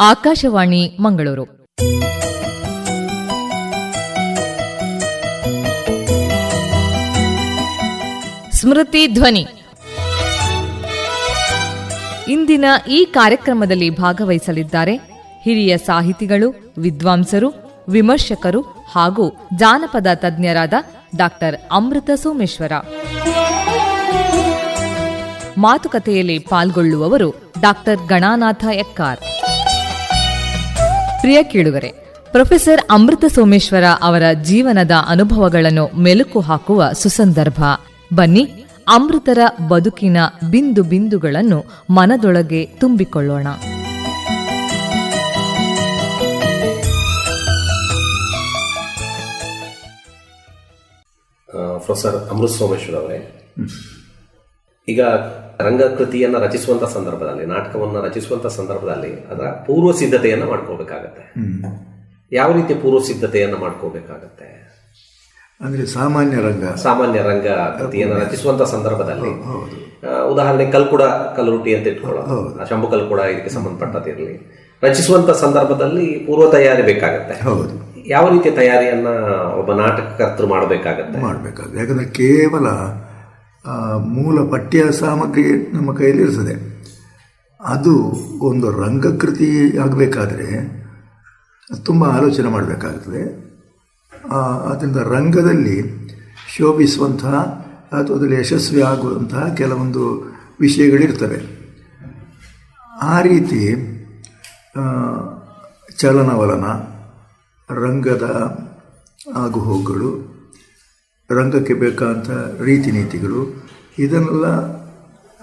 ಆಕಾಶವಾಣಿ ಮಂಗಳೂರು. ಸ್ಮೃತಿ ಧ್ವನಿ. ಇಂದಿನ ಈ ಕಾರ್ಯಕ್ರಮದಲ್ಲಿ ಭಾಗವಹಿಸಲಿದ್ದಾರೆ ಹಿರಿಯ ಸಾಹಿತಿಗಳು, ವಿದ್ವಾಂಸರು, ವಿಮರ್ಶಕರು ಹಾಗೂ ಜಾನಪದ ತಜ್ಞರಾದ ಡಾಕ್ಟರ್ ಅಮೃತ ಸೋಮೇಶ್ವರ. ಮಾತುಕತೆಯಲ್ಲಿ ಪಾಲ್ಗೊಳ್ಳುವವರು ಡಾಕ್ಟರ್ ಗಣಾನಾಥ ಎಕ್ಕಾರ್. ಪ್ರಿಯ ಕೇಳುಗರೆ ಪ್ರೊಫೆಸರ್ ಅಮೃತ ಸೋಮೇಶ್ವರ ಅವರ ಜೀವನದ ಅನುಭವಗಳನ್ನು ಮೆಲುಕು ಹಾಕುವ ಸುಸಂದರ್ಭ. ಬನ್ನಿ ಅಮೃತರ ಬದುಕಿನ ಬಿಂದು ಬಿಂದುಗಳನ್ನು ಮನದೊಳಗೆ ತುಂಬಿಕೊಳ್ಳೋಣ. ಪ್ರೊಫೆಸರ್ ಅಮೃತ ಸೋಮೇಶ್ವರ ಅವರೇ ಈಗ ರಂಗಕೃತಿಯನ್ನು ರಚಿಸುವಂತ ಸಂದರ್ಭದಲ್ಲಿ ನಾಟಕವನ್ನು ರಚಿಸುವಂತ ಸಂದರ್ಭದಲ್ಲಿ ಅದರ ಪೂರ್ವ ಸಿದ್ಧತೆಯನ್ನು ಮಾಡ್ಕೋಬೇಕಾಗತ್ತೆ ಯಾವ ರೀತಿ ಪೂರ್ವ ಸಿದ್ಧತೆಯನ್ನು ಮಾಡ್ಕೋಬೇಕಾಗತ್ತೆ ಅಂದ್ರೆ ಸಾಮಾನ್ಯ ರಂಗ. ಸಾಮಾನ್ಯ ರಂಗ ಕೃತಿಯನ್ನು ರಚಿಸುವಂತ ಸಂದರ್ಭದಲ್ಲಿ ಉದಾಹರಣೆ ಕಲ್ಕುಡ ಕಲ್ಲುರುಟಿ ಅಂತ ಇಟ್ಕೊಳ್ಳೋದು. ಶಂಭು ಕಲ್ಕುಡ ಇದಕ್ಕೆ ಸಂಬಂಧಪಟ್ಟದಿರಲಿ ರಚಿಸುವಂತ ಸಂದರ್ಭದಲ್ಲಿ ಪೂರ್ವ ತಯಾರಿ ಬೇಕಾಗತ್ತೆ. ಹೌದು. ಯಾವ ರೀತಿಯ ತಯಾರಿಯನ್ನ ಒಬ್ಬ ನಾಟಕಕರ್ತರು ಮಾಡಬೇಕಾಗತ್ತೆ? ಮಾಡಬೇಕಾಗುತ್ತೆ. ಯಾಕಂದ್ರೆ ಕೇವಲ ಮೂಲ ಪಠ್ಯ ಸಾಮಗ್ರಿ ನಮ್ಮ ಕೈಯಲ್ಲಿ ಇರ್ತದೆ ಅದು ಒಂದು ರಂಗಕೃತಿ ಆಗಬೇಕಾದ್ರೆ ತುಂಬ ಆಲೋಚನೆ ಮಾಡಬೇಕಾಗ್ತದೆ. ಅದರಿಂದ ರಂಗದಲ್ಲಿ ಶೋಭಿಸುವಂತಹ ಅಥವಾ ಅದರಲ್ಲಿ ಯಶಸ್ವಿ ಆಗುವಂತಹ ಕೆಲವೊಂದು ವಿಷಯಗಳಿರ್ತವೆ. ಆ ರೀತಿ ಚಲನವಲನ, ರಂಗದ ಆಗುಹೋಗುಗಳು ರಂಗಕ್ಕೆ ಬೇಕಾದಂಥ ರೀತಿ ನೀತಿಗಳು ಇದನ್ನೆಲ್ಲ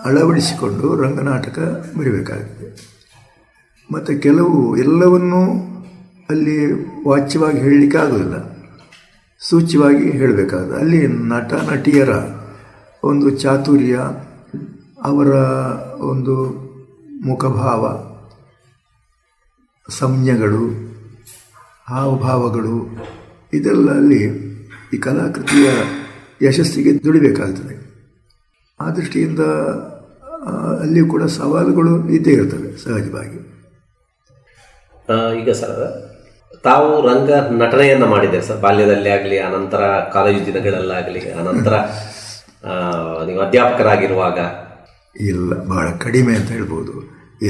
ಅಳವಡಿಸಿಕೊಂಡು ರಂಗನಾಟಕ ಬಿಡಬೇಕಾಗಿದೆ. ಮತ್ತು ಕೆಲವು ಎಲ್ಲವನ್ನೂ ಅಲ್ಲಿ ವಾಚ್ಯವಾಗಿ ಹೇಳಲಿಕ್ಕೆ ಆಗೋದಿಲ್ಲ. ಸೂಚ್ಯವಾಗಿ ಹೇಳಬೇಕಾಗುತ್ತೆ ಅಲ್ಲಿ ನಟ, ನಟಿಯರ ಒಂದು ಚಾತುರ್ಯ, ಅವರ ಒಂದು ಮುಖಭಾವ ಸಂಜ್ಞೆಗಳು ಹಾವಭಾವಗಳು, ಇದೆಲ್ಲ ಅಲ್ಲಿ ಈ ಕಲಾಕೃತಿಯ ಯಶಸ್ಸಿಗೆ ದುಡಿಬೇಕಾಗ್ತದೆ. ಆ ದೃಷ್ಟಿಯಿಂದ ಅಲ್ಲಿ ಅಲ್ಲಿಯೂ ಕೂಡ ಸವಾಲುಗಳು ಇದ್ದೇ ಇರ್ತವೆ ಸಹಜವಾಗಿ. ಈಗ ಸರ್ ತಾವು ರಂಗ ನಟನೆಯನ್ನು ಮಾಡಿದ್ದೀರಿ ಸರ್. ಬಾಲ್ಯದಲ್ಲಿ ಆಗಲಿ ಅನಂತರ ಕಾಲೇಜು ದಿನಗಳಲ್ಲಾಗಲಿ ಅನಂತರ ನೀವು ಅಧ್ಯಾಪಕರಾಗಿರುವಾಗ. ಇಲ್ಲ ಬಹಳ ಕಡಿಮೆ ಅಂತ ಹೇಳ್ಬೋದು.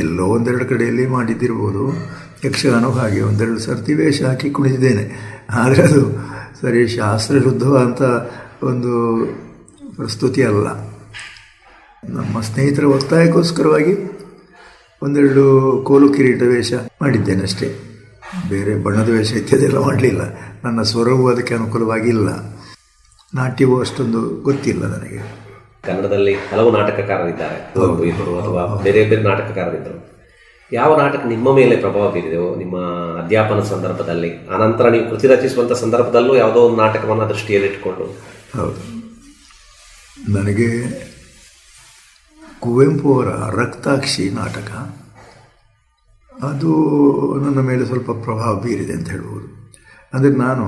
ಎಲ್ಲೋ ಒಂದೆರಡು ಕಡೆಯಲ್ಲಿ ಮಾಡಿದ್ದಿರ್ಬೋದು. ಯಕ್ಷಗಾನವು ಹಾಗೆ ಒಂದೆರಡು ಸರ್ತಿ ವೇಷ ಹಾಕಿ ಕುಣಿದಿದ್ದೇನೆ. ಆದರೆ ಅದು ಸರಿ ಶಾಸ್ತ್ರಶುದ್ಧವಾದಂಥ ಒಂದು ಪ್ರಸ್ತುತಿ ಅಲ್ಲ. ನಮ್ಮ ಸ್ನೇಹಿತರ ಒತ್ತಾಯಕ್ಕೋಸ್ಕರವಾಗಿ ಒಂದೆರಡು ಕೋಲು ಕಿರೀಟ ವೇಷ ಮಾಡಿದ್ದೇನಷ್ಟೇ ಬೇರೆ ಬಣ್ಣದ ವೇಷ ಇತ್ಯಾದೆಲ್ಲ ಮಾಡಲಿಲ್ಲ. ನನ್ನ ಸ್ವರವು ಅದಕ್ಕೆ ಅನುಕೂಲವಾಗಿಲ್ಲ ನಾಟ್ಯವೂ ಅಷ್ಟೊಂದು ಗೊತ್ತಿಲ್ಲ ನನಗೆ. ಕನ್ನಡದಲ್ಲಿ ಹಲವು ನಾಟಕಕಾರರಿದ್ದಾರೆ. ಅಥವಾ ಬೇರೆ ಬೇರೆ ನಾಟಕಕಾರರಿದ್ದರು. ಯಾವ ನಾಟಕ ನಿಮ್ಮ ಮೇಲೆ ಪ್ರಭಾವ ಬೀರಿದೆಯೋ, ನಿಮ್ಮ ಅಧ್ಯಾಪನ ಸಂದರ್ಭದಲ್ಲಿ ಆನಂತರ ನೀವು ಕೃತಿ ರಚಿಸುವಂತ ಸಂದರ್ಭದಲ್ಲೂ ಯಾವುದೋ ಒಂದು ನಾಟಕವನ್ನು ದೃಷ್ಟಿಯಲ್ಲಿಟ್ಟುಕೊಂಡು ಹೌದು. ನನಗೆ ಕುವೆಂಪು ಅವರ ರಕ್ತಾಕ್ಷಿ ನಾಟಕ, ಅದು ನನ್ನ ಮೇಲೆ ಸ್ವಲ್ಪ ಪ್ರಭಾವ ಬೀರಿದೆ ಅಂತ ಹೇಳ್ಬೋದು. ಅಂದರೆ ನಾನು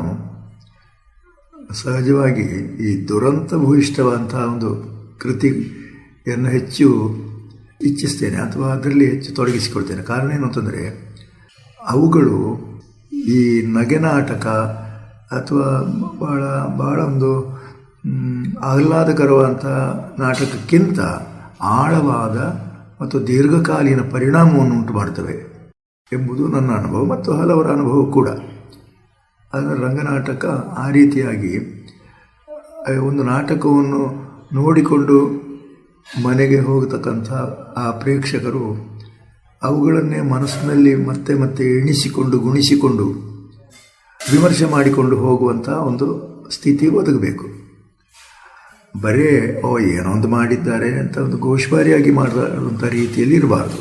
ಸಹಜವಾಗಿ ಈ ದುರಂತ ಭೂಯಿಷ್ಠವಾದಂತಹ ಒಂದು ಕೃತಿಯನ್ನು ಹೆಚ್ಚು ಇಚ್ಛಿಸ್ತೇನೆ ಅಥವಾ ಅದರಲ್ಲಿ ಹೆಚ್ಚು ತೊಡಗಿಸಿಕೊಳ್ತೇನೆ. ಕಾರಣ ಏನು ಅಂತಂದರೆ, ಅವುಗಳು ಈ ನಗೆ ನಾಟಕ ಅಥವಾ ಭಾಳ ಭಾಳ ಒಂದು ಆಹ್ಲಾದಕರವಾದಂಥ ನಾಟಕಕ್ಕಿಂತ ಆಳವಾದ ಮತ್ತು ದೀರ್ಘಕಾಲೀನ ಪರಿಣಾಮವನ್ನು ಉಂಟು ಮಾಡ್ತವೆ ಎಂಬುದು ನನ್ನ ಅನುಭವ ಮತ್ತು ಹಲವರ ಅನುಭವ ಕೂಡ. ಅದರ ರಂಗನಾಟಕ ಆ ರೀತಿಯಾಗಿ ಒಂದು ನಾಟಕವನ್ನು ನೋಡಿಕೊಂಡು ಮನೆಗೆ ಹೋಗತಕ್ಕಂಥ ಆ ಪ್ರೇಕ್ಷಕರು ಅವುಗಳನ್ನೇ ಮನಸ್ಸಿನಲ್ಲಿ ಮತ್ತೆ ಮತ್ತೆ ಎಣಿಸಿಕೊಂಡು ಗುಣಿಸಿಕೊಂಡು ವಿಮರ್ಶೆ ಮಾಡಿಕೊಂಡು ಹೋಗುವಂಥ ಒಂದು ಸ್ಥಿತಿ ಒದಗಬೇಕು. ಬರೇ ಓ ಏನೋ ಒಂದು ಮಾಡಿದ್ದಾರೆ ಅಂತ ಒಂದು ಗೋಷ್ಪಾರಿಯಾಗಿ ಮಾಡುವಂಥ ರೀತಿಯಲ್ಲಿ ಇರಬಾರ್ದು.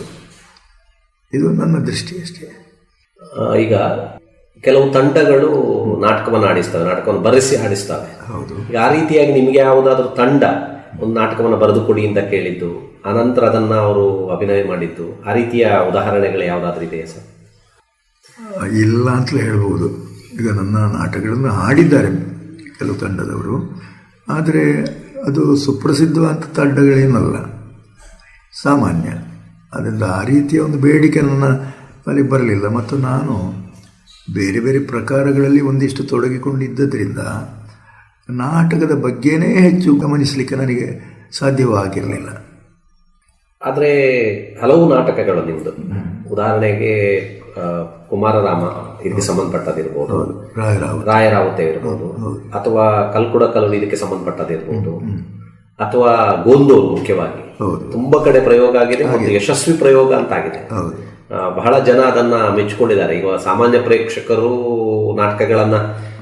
ಇದು ನನ್ನ ದೃಷ್ಟಿ ಅಷ್ಟೇ. ಈಗ ಕೆಲವು ತಂಡಗಳು ನಾಟಕವನ್ನು ಆಡಿಸ್ತವೆ ನಾಟಕವನ್ನು ಬರೆಸಿ ಆಡಿಸ್ತವೆ. ಹೌದು. ಆ ರೀತಿಯಾಗಿ ನಿಮಗೆ ಯಾವುದಾದ್ರೂ ತಂಡ ಒಂದು ನಾಟಕವನ್ನು ಬರೆದು ಕೊಡಿ ಅಂತ ಕೇಳಿದ್ದು, ಅನಂತರ ಅದನ್ನು ಅವರು ಅಭಿನಯ ಮಾಡಿದ್ದು. ಆ ರೀತಿಯ ಉದಾಹರಣೆಗಳು ಯಾವುದಾದ್ರೂ ಇದೆಯಾ ಸರ್? ಇಲ್ಲ ಅಂತಲೇ ಹೇಳ್ಬೋದು. ಈಗ ನನ್ನ ನಾಟಕಗಳನ್ನು ಹಾಡಿದ್ದಾರೆ ಕೆಲವು ತಂಡದವರು. ಆದರೆ ಅದು ಸುಪ್ರಸಿದ್ಧವಾದ ತಂಡಗಳೇನಲ್ಲ. ಸಾಮಾನ್ಯ. ಅದರಿಂದ ಆ ರೀತಿಯ ಒಂದು ಬೇಡಿಕೆ ನನ್ನ ಅಲ್ಲಿ ಬರಲಿಲ್ಲ. ಮತ್ತು ನಾನು ಬೇರೆ ಬೇರೆ ಪ್ರಕಾರಗಳಲ್ಲಿ ಒಂದಿಷ್ಟು ತೊಡಗಿಕೊಂಡಿದ್ದರಿಂದ ನಾಟಕದ ಬಗ್ಗೆನೇ ಹೆಚ್ಚು ಗಮನಿಸಲಿಕ್ಕೆ ನನಗೆ ಸಾಧ್ಯವಾಗಿರಲಿಲ್ಲ. ಆದರೆ ಹಲವು ನಾಟಕಗಳು ನಿಮ್ಮದು ಉದಾಹರಣೆಗೆ ಕುಮಾರರಾಮ ಇದಕ್ಕೆ ಸಂಬಂಧಪಟ್ಟದಿರ್ಬೋದು ರಾಯರಾವ್. ರಾಯರಾವತೆ ಇರ್ಬೋದು. ಅಥವಾ ಕಲ್ಕುಡ ಕಲ್ಲು ಇದಕ್ಕೆ ಸಂಬಂಧಪಟ್ಟದಿರ್ಬೋದು ಅಥವಾ ಗೋಂದೂರು ಮುಖ್ಯವಾಗಿ. ತುಂಬಾ ಕಡೆ ಪ್ರಯೋಗ ಆಗಿದೆ ಮತ್ತು ಯಶಸ್ವಿ ಪ್ರಯೋಗ ಅಂತ ಆಗಿದೆ ಬಹಳ ಜನ ಅದನ್ನ ಮೆಚ್ಚಿಕೊಂಡಿದ್ದಾರೆ. ಈಗ ಸಾಮಾನ್ಯ ಪ್ರೇಕ್ಷಕರು ನಾಟಕಗಳನ್ನ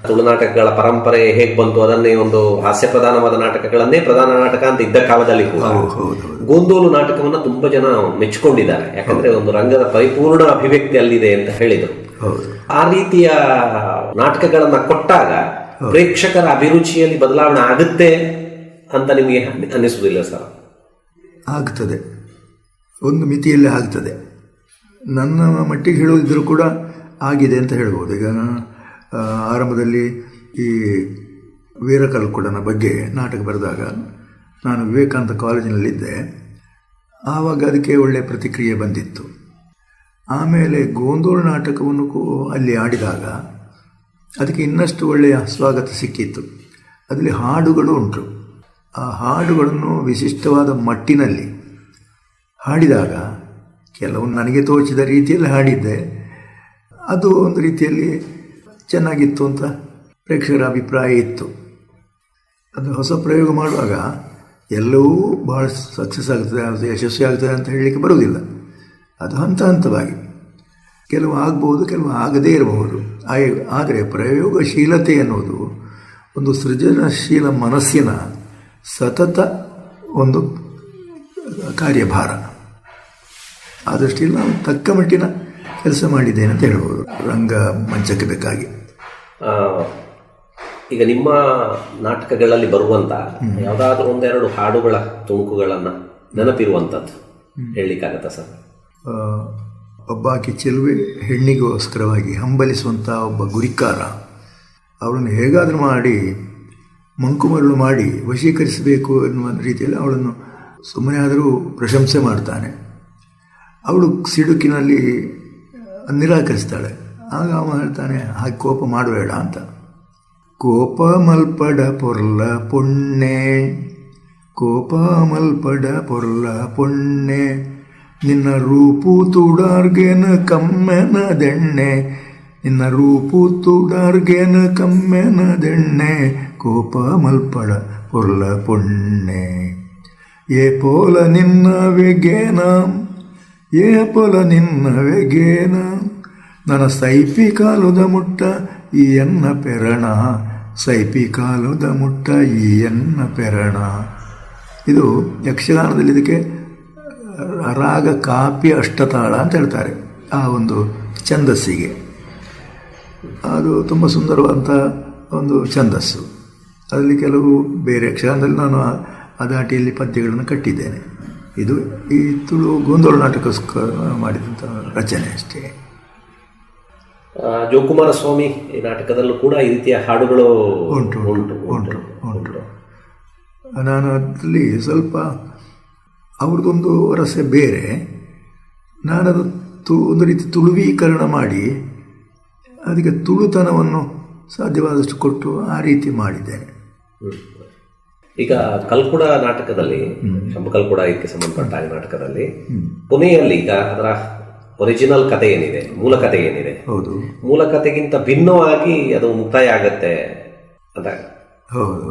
ತುಳು ನಾಟಕಗಳ ಪರಂಪರೆ ಹೇಗೆ ಬಂತು ಅದನ್ನೇ ಒಂದು ಹಾಸ್ಯ ಪ್ರಧಾನವಾದ ನಾಟಕಗಳನ್ನೇ ಪ್ರಧಾನ ನಾಟಕ ಅಂತ ಇದ್ದ ಕಾಲದಲ್ಲಿ ಕೂಡ ಗೋಂದೋಲು ನಾಟಕವನ್ನ ತುಂಬಾ ಜನ ಮೆಚ್ಚಿಕೊಂಡಿದ್ದಾರೆ ಯಾಕಂದ್ರೆ ಒಂದು ರಂಗದ ಪರಿಪೂರ್ಣ ಅಭಿವ್ಯಕ್ತಿ ಅಲ್ಲಿದೆ ಅಂತ ಹೇಳಿದರು. ಆ ರೀತಿಯ ನಾಟಕಗಳನ್ನ ಕೊಟ್ಟಾಗ ಪ್ರೇಕ್ಷಕರ ಅಭಿರುಚಿಯಲ್ಲಿ ಬದಲಾವಣೆ ಆಗುತ್ತೆ ಅಂತ ನಿಮಗೆ ಅನ್ನಿಸುವುದಿಲ್ಲ ಸರ್? ಆಗ್ತದೆ. ಒಂದು ಮಿತಿಯಲ್ಲಿ ಆಗ್ತದೆ. ನನ್ನ ಮಟ್ಟಿಗೆ ಹೇಳೋದಿದ್ರು ಕೂಡ ಆಗಿದೆ ಅಂತ ಹೇಳ್ಬೋದು. ಈಗ ಆರಂಭದಲ್ಲಿ ಈ ವೀರಕಲ್ಕುಡನ ಬಗ್ಗೆ ನಾಟಕ ಬರೆದಾಗ ನಾನು ವಿವೇಕಾನಂದ ಕಾಲೇಜಿನಲ್ಲಿದ್ದೆ. ಆವಾಗ ಅದಕ್ಕೆ ಒಳ್ಳೆಯ ಪ್ರತಿಕ್ರಿಯೆ ಬಂದಿತ್ತು. ಆಮೇಲೆ ಗೋಂದೋಳ ನಾಟಕವನ್ನು ಅಲ್ಲಿ ಆಡಿದಾಗ ಅದಕ್ಕೆ ಇನ್ನಷ್ಟು ಒಳ್ಳೆಯ ಸ್ವಾಗತ ಸಿಕ್ಕಿತ್ತು. ಅದರಲ್ಲಿ ಹಾಡುಗಳು ಉಂಟು. ಆ ಹಾಡುಗಳನ್ನು ವಿಶಿಷ್ಟವಾದ ಮಟ್ಟಿನಲ್ಲಿ ಹಾಡಿದಾಗ ಕೆಲವು ನನಗೆ ತೋಚಿದ ರೀತಿಯಲ್ಲಿ ಹಾಡಿದ್ದೆ. ಅದು ಒಂದು ರೀತಿಯಲ್ಲಿ ಚೆನ್ನಾಗಿತ್ತು ಅಂತ ಪ್ರೇಕ್ಷಕರ ಅಭಿಪ್ರಾಯ ಇತ್ತು. ಅದು ಹೊಸ ಪ್ರಯೋಗ ಮಾಡುವಾಗ ಎಲ್ಲವೂ ಭಾಳ ಸಕ್ಸಸ್ ಆಗ್ತದೆ, ಅದು ಯಶಸ್ವಿ ಆಗ್ತದೆ ಅಂತ ಹೇಳಲಿಕ್ಕೆ ಬರುವುದಿಲ್ಲ. ಅದು ಹಂತ ಹಂತವಾಗಿ. ಕೆಲವು ಆಗ್ಬೋದು, ಕೆಲವು ಆಗದೇ ಇರಬಹುದು. ಆದರೆ ಪ್ರಯೋಗಶೀಲತೆ ಅನ್ನೋದು ಒಂದು ಸೃಜನಶೀಲ ಮನಸ್ಸಿನ ಸತತ ಒಂದು ಕಾರ್ಯಭಾರ. ಆ ದೃಷ್ಟಿಯಲ್ಲಿ ನಾವು ತಕ್ಕ ಮಟ್ಟಿನ ಕೆಲಸ ಮಾಡಿದ್ದೇನೆ ಅಂತ ಹೇಳ್ಬೋದು. ರಂಗ ಮಂಚಕ್ಕೆ ಬೇಕಾಗಿ. ಈಗ ನಿಮ್ಮ ನಾಟಕಗಳಲ್ಲಿ ಬರುವಂತ ಯಾವುದಾದ್ರೂ ಒಂದೆರಡು ಹಾಡುಗಳ ತುಣುಕುಗಳನ್ನು ನೆನಪಿರುವಂಥದ್ದು ಹೇಳಲಿಕ್ಕಾಗತ್ತಾ ಸರ್? ಒಬ್ಬಾಕಿ ಚೆಲುವೆ ಹೆಣ್ಣಿಗೋಸ್ಕರವಾಗಿ ಹಂಬಲಿಸುವಂಥ ಒಬ್ಬ ಗುರಿಕಾರ ಅವಳನ್ನು ಹೇಗಾದರೂ ಮಾಡಿ ಮಂಕುಮರಳು ಮಾಡಿ ವಶೀಕರಿಸಬೇಕು ಎನ್ನುವ ರೀತಿಯಲ್ಲಿ ಅವಳನ್ನು ಸುಮ್ಮನೆ ಆದರೂ ಪ್ರಶಂಸೆ ಮಾಡ್ತಾನೆ. ಅವಳು ಸಿಡುಕಿನಲ್ಲಿ ನಿರಾಕರಿಸ್ತಾಳೆ. ಆಗ ಅವ ಹೇಳ್ತಾನೆ, ಹಾಗೆ ಕೋಪ ಮಾಡಬೇಡ ಅಂತ. ಕೋಪ ಮಲ್ಪಡ ಪೊರ್ಲ ಪೊಣ್ಣೆ ಕೋಪ ಮಲ್ಪಡ ಪೊರ್ಲ ಪೊಣ್ಣೆ, ನಿನ್ನ ರೂಪು ತುಡಾರ್ಗೇನ ಕಮ್ಮೆನ ದೆಣ್ಣೆ, ನಿನ್ನ ರೂಪು ತುಡಾರ್ಗೇನ ಕಮ್ಮೆನ ದೆಣ್ಣೆ ಕೋಪ ಮಲ್ಪಡ ಪೊರ್ಲ ಪೊಣ್ಣೆ. ಏ ಪೋಲ ನಿನ್ನ ವೆಗೇನ ಏ ಪೊಲ ನಿನ್ನ ವೆಗೇನ ನನ್ನ ಸೈಪಿ ಕಾಲುದ ಮುಟ್ಟ ಈ ಎನ್ನ ಪೆರಣ. ಸೈಪಿ ಕಾಲುದ ಮುಟ್ಟ ಈ ಎನ್ನ ಪೆರಣ. ಇದು ಯಕ್ಷಗಾನದಲ್ಲಿ ಇದಕ್ಕೆ ರಾಗ ಕಾಪಿ ಅಷ್ಟತಾಳ ಅಂತ ಹೇಳ್ತಾರೆ ಆ ಒಂದು ಛಂದಸ್ಸಿಗೆ. ಅದು ತುಂಬ ಸುಂದರವಾದಂಥ ಒಂದು ಛಂದಸ್ಸು. ಅದರಲ್ಲಿ ಕೆಲವು ಬೇರೆ ಯಕ್ಷಗಾನದಲ್ಲಿ ನಾನು ಆ- ಆ ದಾಟಿಯಲ್ಲಿ ಪದ್ಯಗಳನ್ನು ಕಟ್ಟಿದ್ದೇನೆ. ಇದು ಈ ತುಳು ಗೋಂದೋಳ ನಾಟಕಕ್ಕೋಸ್ಕರ ಮಾಡಿದಂಥ ರಚನೆ ಅಷ್ಟೇ ಜೋಕುಮಾರ ಸ್ವಾಮಿ ಈ ನಾಟಕದಲ್ಲೂ ಕೂಡ ಈ ರೀತಿಯ ಹಾಡುಗಳು ಉಂಟು, ಉಂಟು ಉಂಟು, ಉಂಟು. ನಾನು ಅದರಲ್ಲಿ ಸ್ವಲ್ಪ ಅವ್ರದ್ದೊಂದು ರಸೆ ಬೇರೆ ನಾನದು ತು ಒಂದು ರೀತಿ ತುಳುವೀಕರಣ ಮಾಡಿ ಅದಕ್ಕೆ ತುಳುತನವನ್ನು ಸಾಧ್ಯವಾದಷ್ಟು ಕೊಟ್ಟು ಆ ರೀತಿ ಮಾಡಿದ್ದೇನೆ. ಈಗ ಕಲ್ಕುಡ ನಾಟಕದಲ್ಲಿ ಶಂಭಕಲ್ಕುಡ ಇದಕ್ಕೆ ಸಂಬಂಧಪಟ್ಟ ನಾಟಕದಲ್ಲಿ ಕೊನೆಯಲ್ಲಿ ಈಗ ಅದರ ಒರಿಜಿನಲ್ ಕಥೆ ಏನಿದೆ ಮೂಲ ಕತೆ ಏನಿದೆ? ಹೌದು. ಮೂಲ ಕಥೆಗಿಂತ ಭಿನ್ನವಾಗಿ ಅದು ಮುಕ್ತಾಯ ಆಗತ್ತೆ ಅಂತ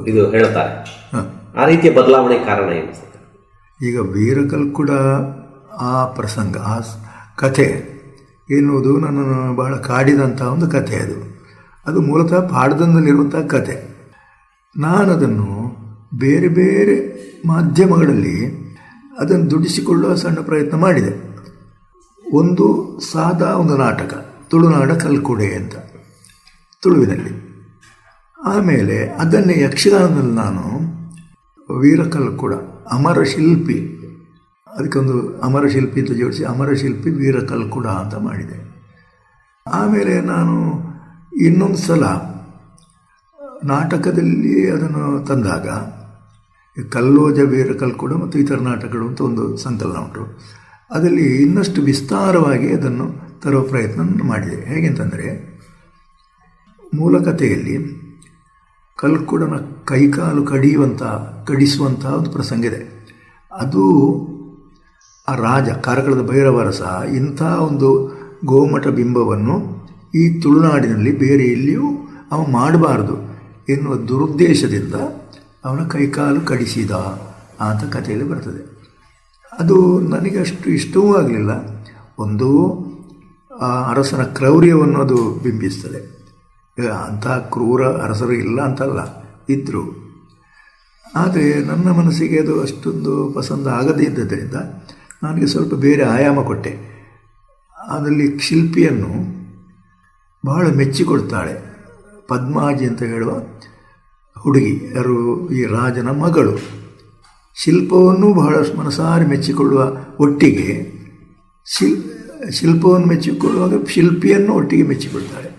ಇದು ಹೇಳ್ತಾರೆ. ಆ ರೀತಿಯ ಬದಲಾವಣೆ ಕಾರಣ ಏನು ಈಗ ಈಗ ವೀರಕಲ್ಕುಡ ಆ ಪ್ರಸಂಗ ಆ ಕಥೆ ಎನ್ನುವುದು ನನ್ನನ್ನು ಬಹಳ ಕಾಡಿದಂಥ ಒಂದು ಕಥೆ ಅದು. ಅದು ಮೂಲತಃ ಪಾಡದಂದಲ್ಲಿರುವಂಥ ಕಥೆ. ನಾನದನ್ನು ಬೇರೆ ಬೇರೆ ಮಾಧ್ಯಮಗಳಲ್ಲಿ ಅದನ್ನು ದುಡಿಸಿಕೊಳ್ಳುವ ಸಣ್ಣ ಪ್ರಯತ್ನ ಮಾಡಿದೆ. ಒಂದು ಸಾದಾ ಒಂದು ನಾಟಕ, ತುಳುನಾಡ ಕಲ್ಕುಡೆ ಅಂತ, ತುಳುವಿನಲ್ಲಿ. ಆಮೇಲೆ ಅದನ್ನೇ ಯಕ್ಷಗಾನದಲ್ಲಿ ನಾನು ವೀರಕಲ್ಕುಡ ಅಮರ ಶಿಲ್ಪಿ, ಅದಕ್ಕೊಂದು ಅಮರ ಶಿಲ್ಪಿ ಅಂತ ಜೋಡಿಸಿ ಅಮರ ಶಿಲ್ಪಿ ವೀರಕಲ್ಕುಡ ಅಂತ ಮಾಡಿದೆ. ಆಮೇಲೆ ನಾನು ಇನ್ನೊಂದು ಸಲ ನಾಟಕದಲ್ಲಿ ಅದನ್ನು ತಂದಾಗ ಕಲ್ಲೋಜ ಬೇರ ಕಲ್ಕೊಡ ಮತ್ತು ಇತರ ನಾಟಕಗಳು ಅಂತ ಒಂದು ಸಂಕಲನ ಉಂಟು. ಅದರಲ್ಲಿ ಇನ್ನಷ್ಟು ವಿಸ್ತಾರವಾಗಿ ಅದನ್ನು ತರುವ ಪ್ರಯತ್ನ ಮಾಡಿದೆ. ಹೇಗೆಂತಂದರೆ ಮೂಲ ಕಥೆಯಲ್ಲಿ ಕಲ್ಕುಡನ ಕೈಕಾಲು ಕಡಿಯುವಂಥ ಕಡಿಸುವಂತಹ ಒಂದು ಪ್ರಸಂಗ ಇದೆ. ಅದು ಆ ರಾಜ, ಕಾರ್ಕಳದ ಸಹ ಇಂಥ ಒಂದು ಗೋಮಠ ಬಿಂಬವನ್ನು ಈ ತುಳುನಾಡಿನಲ್ಲಿ ಬೇರೆ ಎಲ್ಲಿಯೂ ಅವ ಮಾಡಬಾರ್ದು. ಎನ್ನುವ ದುರುದ್ದೇಶದಿಂದ ಅವನ ಕೈಕಾಲು ಕಡಿಸಿದ ಅಂತ ಕಥೆಯಲ್ಲಿ ಬರ್ತದೆ. ಅದು ನನಗೆ ಅಷ್ಟು ಇಷ್ಟವೂ ಆಗಲಿಲ್ಲ. ಒಂದು, ಆ ಅರಸನ ಕ್ರೌರ್ಯವನ್ನು ಅದು ಬಿಂಬಿಸ್ತದೆ. ಅಂಥ ಕ್ರೂರ ಅರಸರು ಇಲ್ಲ ಅಂತಲ್ಲ ಇದ್ದರು ಆದರೆ ನನ್ನ ಮನಸ್ಸಿಗೆ ಅದು ಅಷ್ಟೊಂದು ಪಸಂದ ಆಗದೇ ಇದ್ದದರಿಂದ ನನಗೆ ಸ್ವಲ್ಪ ಬೇರೆ ಆಯಾಮ ಕೊಟ್ಟೆ. ಅದರಲ್ಲಿ ಶಿಲ್ಪಿಯನ್ನು ಬಹಳ ಮೆಚ್ಚಿಕೊಡ್ತಾಳೆ ಪದ್ಮಾಜಿ ಅಂತ ಹೇಳುವ ಹುಡುಗಿ ಯಾರು ಈ ರಾಜನ ಮಗಳು. ಶಿಲ್ಪವನ್ನು ಬಹಳ ಮನಸಾರಿ ಮೆಚ್ಚಿಕೊಳ್ಳುವ ಒಟ್ಟಿಗೆ ಶಿಲ್ ಶಿಲ್ಪವನ್ನು ಮೆಚ್ಚಿಕೊಳ್ಳುವಾಗ ಶಿಲ್ಪಿಯನ್ನು ಒಟ್ಟಿಗೆ ಮೆಚ್ಚಿಕೊಳ್ತಾಳೆ.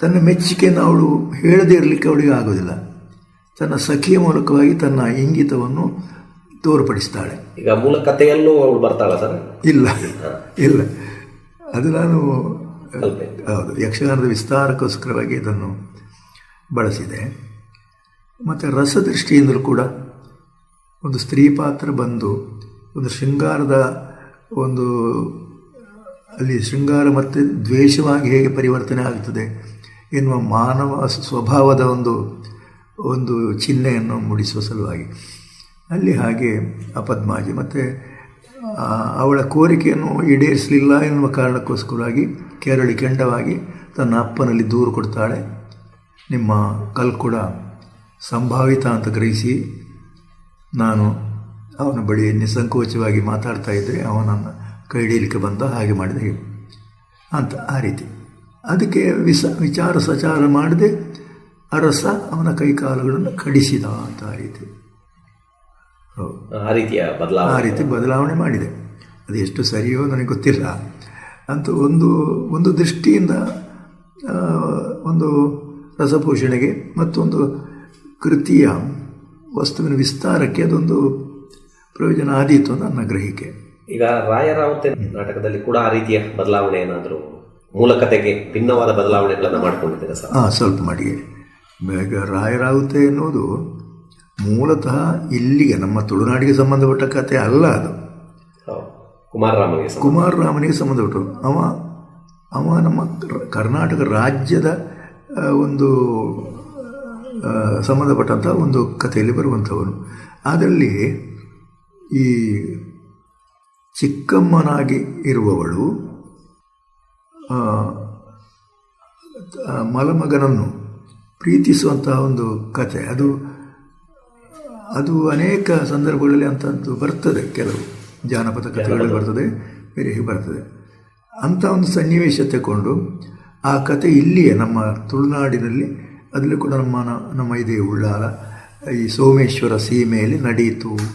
ತನ್ನ ಮೆಚ್ಚುಗೆಯನ್ನು ಅವಳು ಹೇಳದೇ ಇರಲಿಕ್ಕೆ ಅವಳಿಗೆ ಆಗೋದಿಲ್ಲ ತನ್ನ ಸಖಿಯ ಮೂಲಕವಾಗಿ ತನ್ನ ಇಂಗಿತವನ್ನು ತೋರ್ಪಡಿಸ್ತಾಳೆ. ಈಗ ಮೂಲ ಕಥೆಯಲ್ಲೂ ಅವಳು ಬರ್ತಾಳ ಸರ್? ಇಲ್ಲ ಇಲ್ಲ. ಅದು ನಾನು ಹೌದು. ಯಕ್ಷಗಾನದ ವಿಸ್ತಾರಕ್ಕೋಸ್ಕರವಾಗಿ ಇದನ್ನು ಬಳಸಿದೆ. ಮತ್ತು ರಸದೃಷ್ಟಿಯಿಂದಲೂ ಕೂಡ ಒಂದು ಸ್ತ್ರೀ ಪಾತ್ರ ಬಂದು ಒಂದು ಶೃಂಗಾರದ ಒಂದು, ಅಲ್ಲಿ ಶೃಂಗಾರ ಮತ್ತು ದ್ವೇಷವಾಗಿ ಹೇಗೆ ಪರಿವರ್ತನೆ ಆಗ್ತದೆ ಎನ್ನುವ ಮಾನವ ಸ್ವಭಾವದ ಒಂದು ಒಂದು ಚಿಹ್ನೆಯನ್ನು ಮೂಡಿಸುವ ಸಲುವಾಗಿ. ಅಲ್ಲಿ ಹಾಗೆ ಅಪದ್ಮಾಜಿ ಮತ್ತು ಅವಳ ಕೋರಿಕೆಯನ್ನು ಈಡೇರಿಸಲಿಲ್ಲ ಎನ್ನುವ ಕಾರಣಕ್ಕೋಸ್ಕರವಾಗಿ ಕೆರಳಿ ಕೆಂಡವಾಗಿ ತನ್ನ ಅಪ್ಪನಲ್ಲಿ ದೂರು ಕೊಡ್ತಾಳೆ. ನಿಮ್ಮ ಕಲ್ಕುಡ ಸಂಭಾವಿತ ಅಂತ ಗ್ರಹಿಸಿ ನಾನು ಅವನ ಬಳಿ ನಿಸ್ಸಂಕೋಚವಾಗಿ ಮಾತಾಡ್ತಾ ಇದ್ದರೆ ಅವನನ್ನು ಕೈ ಹಿಡಿಯಲಿಕ್ಕೆ ಬಂದ ಹಾಗೆ ಮಾಡಿದೆ. ಅಂತ ಆ ರೀತಿ. ಅದಕ್ಕೆ ವಿಸ ವಿಚಾರ ಸಚಾರ ಮಾಡದೆ ಅರಸ ಅವನ ಕೈಕಾಲುಗಳನ್ನು ಕಡಿಸಿದ ಅಂತ ಆ ರೀತಿ. ಹೌದು. ಆ ರೀತಿಯ ಆ ರೀತಿ ಬದಲಾವಣೆ ಮಾಡಿದೆ. ಅದು ಎಷ್ಟು ಸರಿಯೋ ನನಗೆ ಗೊತ್ತಿಲ್ಲ. ಅಂತೂ ಒಂದು ಒಂದು ದೃಷ್ಟಿಯಿಂದ ಒಂದು ರಸಪೋಷಣೆಗೆ ಮತ್ತೊಂದು ಕೃತಿಯ ವಸ್ತುವಿನ ವಿಸ್ತಾರಕ್ಕೆ ಅದೊಂದು ಪ್ರಯೋಜನ ಆದೀತು ಅಂತ ನನ್ನ ಗ್ರಹಿಕೆ. ಈಗ ರಾಯರಾವತೆ ನಾಟಕದಲ್ಲಿ ಕೂಡ ಆ ರೀತಿಯ ಬದಲಾವಣೆ ಏನಾದರೂ ಮೂಲಕತೆಗೆ ಭಿನ್ನವಾದ ಬದಲಾವಣೆಗಳನ್ನು ಮಾಡಿಕೊಂಡಿದ್ದೇನೆ ಸರ್? ಹಾಂ ಸ್ವಲ್ಪ ಮಟ್ಟಿಗೆ. ಈಗ ರಾಯರಾವತೆ ಎನ್ನುವುದು ಮೂಲತಃ ಇಲ್ಲಿಗೆ ನಮ್ಮ ತುಳುನಾಡಿಗೆ ಸಂಬಂಧಪಟ್ಟ ಕಥೆ ಅಲ್ಲ ಅದು. ಹೌದು. ಕುಮಾರರಾಮನಿಗೆ ಸಂಬಂಧಪಟ್ಟರು ಅವ ಅವ ನಮ್ಮ ಕರ್ನಾಟಕ ರಾಜ್ಯದ ಒಂದು ಸಂಬಂಧಪಟ್ಟಂಥ ಒಂದು ಕಥೆಯಲ್ಲಿ ಬರುವಂಥವನು. ಅದರಲ್ಲಿ ಈ ಚಿಕ್ಕಮ್ಮನಾಗಿ ಇರುವವಳು ಮಲಮಗನನ್ನು ಪ್ರೀತಿಸುವಂತಹ ಒಂದು ಕಥೆ. ಅದು ಅದು ಅನೇಕ ಸಂದರ್ಭಗಳಲ್ಲಿ ಅಂಥದ್ದು ಬರ್ತದೆ ಕೆಲವು. ಜಾನಪದ ಕಥೆಗಳಲ್ಲಿ ಬರ್ತದೆ ಬೇರೆ ಹೀಗೆ ಬರ್ತದೆ. ಅಂಥ ಒಂದು ಸನ್ನಿವೇಶ ತಗೊಂಡು ಆ ಕತೆ ಇಲ್ಲಿಯೇ ನಮ್ಮ ತುಳುನಾಡಿನಲ್ಲಿ ಅದರಲ್ಲಿ ಕೂಡ ನಮ್ಮ ನಮ್ಮ ಇದೆ ಉಳ್ಳಾಲ ಈ ಸೋಮೇಶ್ವರ ಸೀಮೆಯಲ್ಲಿ ನಡೆಯಿತು ಅಂತ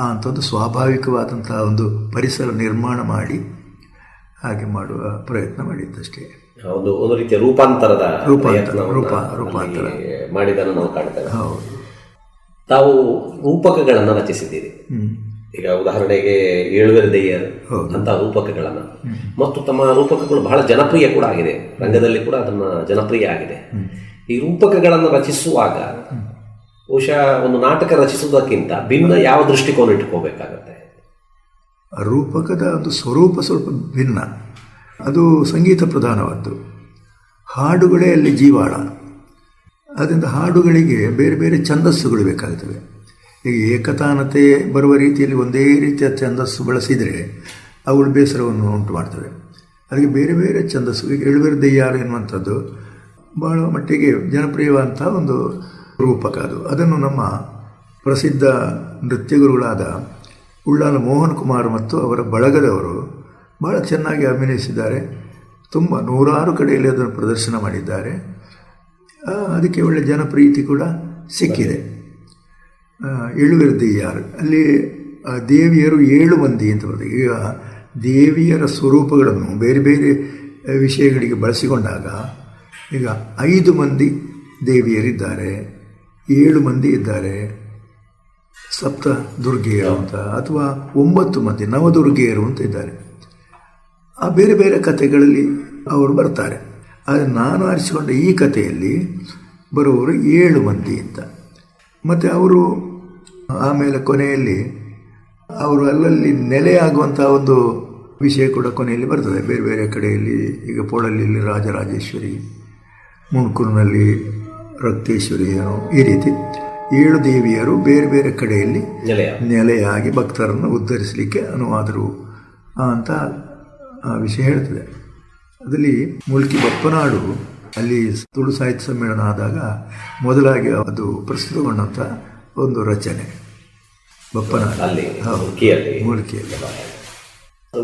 ಅಂಥದ್ದು ಸ್ವಾಭಾವಿಕವಾದಂಥ ಒಂದು ಪರಿಸರ ನಿರ್ಮಾಣ ಮಾಡಿ ಹಾಗೆ ಮಾಡುವ ಪ್ರಯತ್ನ ಮಾಡಿದ್ದಷ್ಟೇ. ಒಂದು ಒಂದು ರೀತಿಯ ರೂಪಾಂತರದ ರೂಪಾಂತರ, ರೂಪ- ರೂಪಾಂತರ. ಮಾಡಿದ್ದನ್ನು ನಾವು ಕಾಣ್ತೇವೆ. ಹೌದು. ತಾವು ರೂಪಕಗಳನ್ನು ರಚಿಸಿದ್ದೀರಿ. ಈಗ ಉದಾಹರಣೆಗೆ ಏಳುವೆರೆ ದೇಯ ಹೌದು. ಅಂತ ರೂಪಕಗಳನ್ನ. ಮತ್ತು ತಮ್ಮ ರೂಪಕಗಳು ಬಹಳ ಜನಪ್ರಿಯ ಕೂಡ ಆಗಿದೆ. ರಂಗದಲ್ಲಿ ಕೂಡ ಅದನ್ನ ಜನಪ್ರಿಯ ಆಗಿದೆ. ಈ ರೂಪಕಗಳನ್ನು ರಚಿಸುವಾಗ ಬಹುಶಃ ಒಂದು ನಾಟಕ ರಚಿಸುವುದಕ್ಕಿಂತ ಭಿನ್ನ ಯಾವ ದೃಷ್ಟಿಕೋನ ಇಟ್ಕೋಬೇಕಾಗತ್ತೆ? ರೂಪಕದ ಒಂದು ಸ್ವರೂಪ ಸ್ವಲ್ಪ ಭಿನ್ನ. ಅದು ಸಂಗೀತ ಪ್ರಧಾನವಾದ್ದು. ಹಾಡುಗಳೇ ಅಲ್ಲಿ ಜೀವಾಳ. ಅದರಿಂದ ಹಾಡುಗಳಿಗೆ ಬೇರೆ ಬೇರೆ ಛಂದಸ್ಸುಗಳು ಬೇಕಾಗ್ತವೆ. ಈಗ ಏಕತಾನತೆ ಬರುವ ರೀತಿಯಲ್ಲಿ ಒಂದೇ ರೀತಿಯ ಛಂದಸ್ಸು ಬಳಸಿದರೆ ಅವುಗಳು ಬೇಸರವನ್ನು ಉಂಟು ಮಾಡ್ತವೆ ಅದಕ್ಕೆ ಬೇರೆ ಬೇರೆ ಛಂದಸ್ಸು, ಈಗ ಎಳುವೆರ ದೆಯ್ಯಾರು ಎನ್ನುವಂಥದ್ದು ಬಹಳ ಮಟ್ಟಿಗೆ ಜನಪ್ರಿಯವಾದಂಥ ಒಂದು ರೂಪಕ ಅದು. ಅದನ್ನು ನಮ್ಮ ಪ್ರಸಿದ್ಧ ನೃತ್ಯಗುರುಗಳಾದ ಉಳ್ಳಾಲ ಮೋಹನ್ ಕುಮಾರ್ ಮತ್ತು ಅವರ ಬಳಗದವರು ಬಹಳ ಚೆನ್ನಾಗಿ ಅಭಿನಯಿಸಿದ್ದಾರೆ. ತುಂಬ ನೂರಾರು ಕಡೆಯಲ್ಲಿ ಅದನ್ನು ಪ್ರದರ್ಶನ ಮಾಡಿದ್ದಾರೆ. ಅದಕ್ಕೆ ಒಳ್ಳೆ ಜನಪ್ರೀತಿ ಕೂಡ ಸಿಕ್ಕಿದೆ. ಏಳುವೆರ ದೆಯ್ಯಾರು ಅಲ್ಲಿ ದೇವಿಯರು ಏಳು ಮಂದಿ ಅಂತ ಬರ್ತದೆ. ಈಗ ದೇವಿಯರ ಸ್ವರೂಪಗಳನ್ನು ಬೇರೆ ಬೇರೆ ವಿಷಯಗಳಿಗೆ ಬಳಸಿಕೊಂಡಾಗ ಈಗ ಐದು ಮಂದಿ ದೇವಿಯರಿದ್ದಾರೆ, ಏಳು ಮಂದಿ ಇದ್ದಾರೆ. ಸಪ್ತ ದುರ್ಗೆಯರು ಅಂತ ಅಥವಾ ಒಂಬತ್ತು ಮಂದಿ, ನವದುರ್ಗೆಯರು ಅಂತ ಇದ್ದಾರೆ. ಆ ಬೇರೆ ಬೇರೆ ಕಥೆಗಳಲ್ಲಿ ಅವರು ಬರ್ತಾರೆ. ಆದರೆ ನಾನು ಆರಿಸಿಕೊಂಡ ಈ ಕಥೆಯಲ್ಲಿ ಬರುವವರು ಏಳು ಮಂದಿ ಅಂತ. ಮತ್ತು ಅವರು ಆಮೇಲೆ ಕೊನೆಯಲ್ಲಿ ಅವರು ಅಲ್ಲಲ್ಲಿ ನೆಲೆಯಾಗುವಂಥ ಒಂದು ವಿಷಯ ಕೂಡ ಕೊನೆಯಲ್ಲಿ ಬರ್ತದೆ. ಬೇರೆ ಬೇರೆ ಕಡೆಯಲ್ಲಿ ಈಗ ಪೋಳಲ್ಲಿ ರಾಜರಾಜೇಶ್ವರಿ ಮುಣ್ಕೂರಿನಲ್ಲಿ ರಕ್ತೇಶ್ವರಿ ಏನೋ ಈ ರೀತಿ ಏಳು ದೇವಿಯರು ಬೇರೆ ಬೇರೆ ಕಡೆಯಲ್ಲಿ ನೆಲೆಯ ನೆಲೆಯಾಗಿ ಭಕ್ತರನ್ನು ಉದ್ಧರಿಸಲಿಕ್ಕೆ ಅನುವಾದರು ಅಂತ ಆ ವಿಷಯ ಹೇಳ್ತದೆ. ಅದರಲ್ಲಿ ಮುಲ್ಕಿ ಬಪ್ಪನಾಡು ಅಲ್ಲಿ ತುಳು ಸಾಹಿತ್ಯ ಸಮ್ಮೇಳನ ಆದಾಗ ಮೊದಲಾಗಿ ಅದು ಪ್ರಸ್ತುತಗೊಂಡಂಥ ಒಂದು ರಚನೆ. ಬಪ್ಪನ ಅಲ್ಲಿ ಹೌದು. ಮುಲ್ಕಿಯಲ್ಲಿ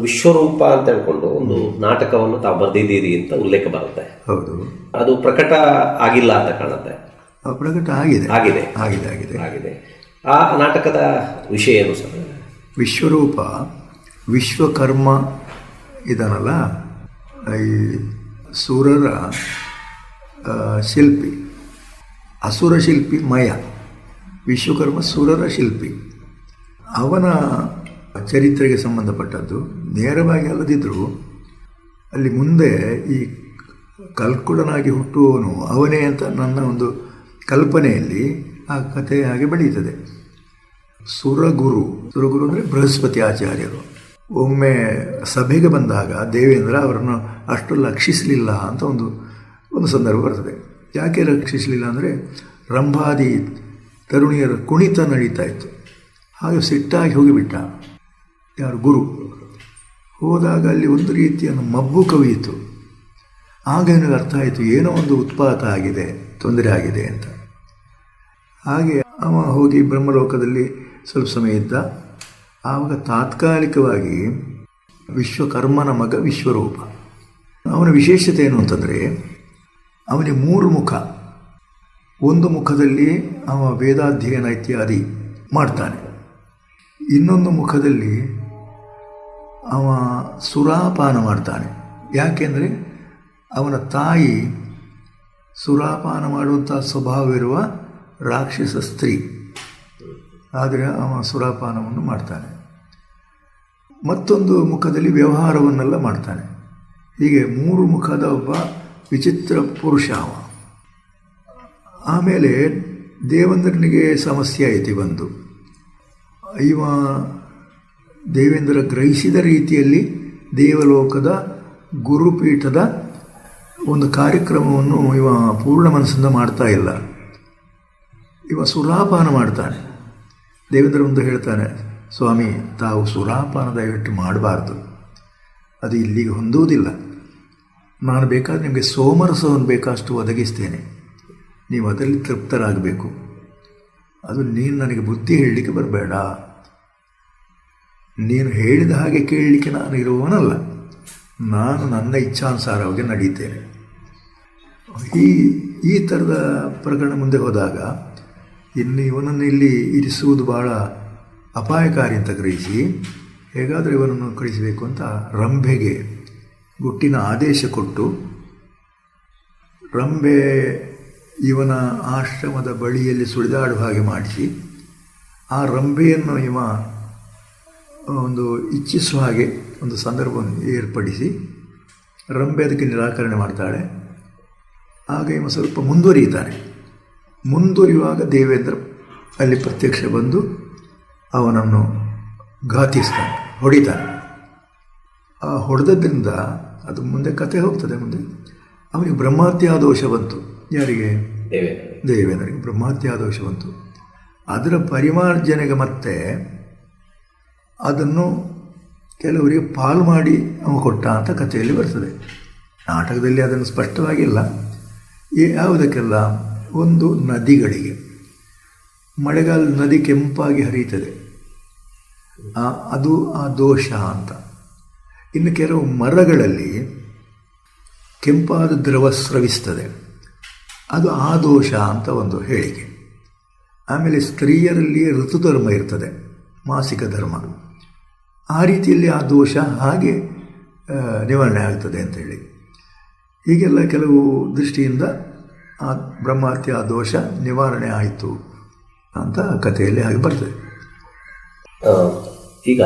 ವಿಶ್ವರೂಪ ಅಂತ ಹೇಳ್ಕೊಂಡು ಒಂದು ನಾಟಕವನ್ನು ತಾವು ಬರೆದಿದ್ದೀರಿ ಅಂತ ಉಲ್ಲೇಖ ಬರುತ್ತೆ. ಹೌದು. ಅದು ಪ್ರಕಟ ಆಗಿಲ್ಲ ಅಂತ ಕಾಣುತ್ತೆ. ಪ್ರಕಟ ಆಗಿದೆ. ಆಗಿದೆ. ಆಗಿದೆ ಆಗಿದೆ. ಆಗಿದೆ. ಆ ನಾಟಕದ ವಿಷಯ ಏನು ಸರ್? ವಿಶ್ವರೂಪ ವಿಶ್ವಕರ್ಮ ಇದನ್ನಲ್ಲ ಈ ಸೂರರ ಶಿಲ್ಪಿ ಅಸುರ ಶಿಲ್ಪಿ ಮಯ. ವಿಶ್ವಕರ್ಮ ಸುರರ ಶಿಲ್ಪಿ. ಅವನ ಚರಿತ್ರೆಗೆ ಸಂಬಂಧಪಟ್ಟದ್ದು ನೇರವಾಗಿ ಅಲ್ಲದಿದ್ದರೂ ಅಲ್ಲಿ ಮುಂದೆ ಈ ಕಲ್ಕುಡನಾಗಿ ಹುಟ್ಟುವವನು ಅವನೇ ಅಂತ ನನ್ನ ಒಂದು ಕಲ್ಪನೆಯಲ್ಲಿ ಆ ಕಥೆ ಹಾಗೆ ಬೆಳೀತದೆ ಸುರಗುರು ಸುರಗುರು ಅಂದರೆ ಬೃಹಸ್ಪತಿ ಆಚಾರ್ಯರು. ಒಮ್ಮೆ ಸಭೆಗೆ ಬಂದಾಗ ದೇವೇಂದ್ರ ಅವರನ್ನು ಅಷ್ಟು ಲಕ್ಷಿಸಲಿಲ್ಲ ಅಂತ ಒಂದು ಒಂದು ಸಂದರ್ಭ ಬರ್ತದೆ. ಯಾಕೆ ರಕ್ಷಿಸಲಿಲ್ಲ ಅಂದರೆ ರಂಭಾದಿ ತರುಣಿಯರ ಕುಣಿತ ನಡೀತಾ ಇತ್ತು. ಹಾಗೆ ಸಿಟ್ಟಾಗಿ ಹೋಗಿಬಿಟ್ಟ ಯಾರು ಗುರು. ಹೋದಾಗ ಅಲ್ಲಿ ಒಂದು ರೀತಿಯ ಮಬ್ಬು ಕವಿಯಿತು. ಆಗ ನನಗೆ ಅರ್ಥ ಆಯಿತು, ಏನೋ ಒಂದು ಉತ್ಪಾತ ಆಗಿದೆ, ತೊಂದರೆ ಆಗಿದೆ ಅಂತ. ಹಾಗೆ ಅವ ಹೋಗಿ ಬ್ರಹ್ಮಲೋಕದಲ್ಲಿ ಸ್ವಲ್ಪ ಸಮಯ ಇದ್ದ. ಆವಾಗ ತಾತ್ಕಾಲಿಕವಾಗಿ ವಿಶ್ವಕರ್ಮನ ಮಗ ವಿಶ್ವರೂಪ. ಅವನ ವಿಶೇಷತೆ ಏನು ಅಂತಂದರೆ, ಅವನಿಗೆ ಮೂರು ಮುಖ. ಒಂದು ಮುಖದಲ್ಲಿ ಅವ ವೇದಾಧ್ಯಯನ ಇತ್ಯಾದಿ ಮಾಡ್ತಾನೆ. ಇನ್ನೊಂದು ಮುಖದಲ್ಲಿ ಅವ ಸುರಾಪಾನ ಮಾಡ್ತಾನೆ. ಯಾಕೆಂದರೆ ಅವನ ತಾಯಿ ಸುರಾಪಾನ ಮಾಡುವಂಥ ಸ್ವಭಾವವಿರುವ ರಾಕ್ಷಸ ಸ್ತ್ರೀ. ಆದರೆ ಅವ ಸುರಾಪಾನವನ್ನು ಮಾಡ್ತಾನೆ. ಮತ್ತೊಂದು ಮುಖದಲ್ಲಿ ವ್ಯವಹಾರವನ್ನೆಲ್ಲ ಮಾಡ್ತಾನೆ. ಹೀಗೆ ಮೂರು ಮುಖದ ಒಬ್ಬ ವಿಚಿತ್ರ ಪುರುಷ ಅವ. ಆಮೇಲೆ ದೇವೇಂದ್ರನಿಗೆ ಸಮಸ್ಯೆ ಐತಿ ಬಂದು. ಇವ ದೇವೇಂದ್ರ ಗ್ರಹಿಸಿದ ರೀತಿಯಲ್ಲಿ ದೇವಲೋಕದ ಗುರುಪೀಠದ ಒಂದು ಕಾರ್ಯಕ್ರಮವನ್ನು ಇವ ಪೂರ್ಣ ಮನಸ್ಸಿಂದ ಮಾಡ್ತಾ ಇಲ್ಲ. ಇವ ಸುರಾಪಾನ ಮಾಡ್ತಾನೆ. ದೇವೇಂದ್ರ ಒಂದು ಹೇಳ್ತಾನೆ, ಸ್ವಾಮಿ, ತಾವು ಸುರಾಪಾನ ದಯವಿಟ್ಟು ಮಾಡಬಾರ್ದು. ಅದು ಇಲ್ಲಿಗೆ ಹೊಂದುವುದಿಲ್ಲ. ನಾನು ಬೇಕಾದ್ರೆ ನಿಮಗೆ ಸೋಮರಸವನ್ನು ಬೇಕಷ್ಟು ಒದಗಿಸ್ತೇನೆ. ನೀವು ಅದರಲ್ಲಿ ತೃಪ್ತರಾಗಬೇಕು. ಅದು ನೀನು ನನಗೆ ಬುದ್ಧಿ ಹೇಳಲಿಕ್ಕೆ ಬರಬೇಡ. ನೀನು ಹೇಳಿದ ಹಾಗೆ ಕೇಳಲಿಕ್ಕೆ ನಾನು ಇರುವವನಲ್ಲ. ನಾನು ನನ್ನ ಇಚ್ಛಾನುಸಾರವಾಗಿ ನಡೀತೇನೆ. ಈ ಈ ಥರದ ಪ್ರಕರಣ ಮುಂದೆ ಹೋದಾಗ, ಇನ್ನು ಇವನನ್ನು ಇಲ್ಲಿ ಇರಿಸುವುದು ಭಾಳ ಅಪಾಯಕಾರಿ ಅಂತ ಗ್ರಹಿಸಿ, ಹೇಗಾದರೂ ಇವನನ್ನು ಕಳಿಸಬೇಕು ಅಂತ ರಂಭೆಗೆ ಗುಟ್ಟಿನ ಆದೇಶ ಕೊಟ್ಟು, ರಂಭೆ ಇವನ ಆಶ್ರಮದ ಬಳಿಯಲ್ಲಿ ಸುಳಿದಾಡುವ ಹಾಗೆ ಮಾಡಿಸಿ, ಆ ರಂಭೆಯನ್ನು ಇವ ಒಂದು ಇಚ್ಛಿಸುವ ಹಾಗೆ ಒಂದು ಸಂದರ್ಭವನ್ನು ಏರ್ಪಡಿಸಿ ರಂಬೆ ಅದಕ್ಕೆ ನಿರಾಕರಣೆ ಮಾಡ್ತಾಳೆ. ಆಗ ಇವ ಸ್ವಲ್ಪ ಮುಂದುವರಿಯುತ್ತಾನೆ ಮುಂದುವರಿಯುವಾಗ ದೇವೇಂದ್ರ ಅಲ್ಲಿ ಪ್ರತ್ಯಕ್ಷ ಬಂದು ಅವನನ್ನು ಘಾತಿಸ್ತಾನೆ, ಹೊಡಿತಾನೆ. ಆ ಹೊಡೆದದ್ರಿಂದ ಅದು ಮುಂದೆ ಕತೆ ಹೋಗ್ತದೆ ಮುಂದೆ. ಅವನಿಗೆ ಬ್ರಹ್ಮಾತ್ಯ ದೋಷ ಬಂತು. ಯಾರಿಗೆ? ದೇವೇಂದ್ರಿಗೆ ದೇವೇಂದ್ರನಿಗೆ ಬ್ರಹ್ಮಹತ್ಯಾ ದೋಷ ಬಂತು ಅದರ ಪರಿಮಾರ್ಜನೆಗೆ ಮತ್ತೆ ಅದನ್ನು ಕೆಲವರಿಗೆ ಪಾಲು ಮಾಡಿ ಅವನು ಕೊಟ್ಟ ಅಂತ ಕಥೆಯಲ್ಲಿ ಬರ್ತದೆ. ನಾಟಕದಲ್ಲಿ ಅದನ್ನು ಸ್ಪಷ್ಟವಾಗಿಲ್ಲ. ಈ ಯಾವುದಕ್ಕೆಲ್ಲ? ಒಂದು ನದಿಗಳಿಗೆ. ಮಳೆಗಾಲ ನದಿ ಕೆಂಪಾಗಿ ಹರಿಯುತ್ತದೆ. ಆ- ಅದು ಆ ದೋಷ ಅಂತ. ಇನ್ನು ಕೆಲವು ಮರಗಳಲ್ಲಿ ಕೆಂಪಾದ ದ್ರವ ಸ್ರವಿಸ್ತದೆ. ಅದು ಆ ದೋಷ ಅಂತ ಒಂದು ಹೇಳಿಕೆ. ಆಮೇಲೆ ಸ್ತ್ರೀಯರಲ್ಲಿ ಋತುಧರ್ಮ ಇರ್ತದೆ ಮಾಸಿಕ ಧರ್ಮ. ಆ ರೀತಿಯಲ್ಲಿ ಆ ದೋಷ ಹಾಗೆ ನಿವಾರಣೆ ಆಗ್ತದೆ ಅಂತೇಳಿ ಹೀಗೆಲ್ಲ ಕೆಲವು ದೃಷ್ಟಿಯಿಂದ ಆ ಬ್ರಹ್ಮಹತ್ಯೆ ಆ ದೋಷ ನಿವಾರಣೆ ಆಯಿತು ಅಂತ ಕಥೆಯಲ್ಲಿ ಹಾಗೆ ಬರ್ತದೆ. ಈಗ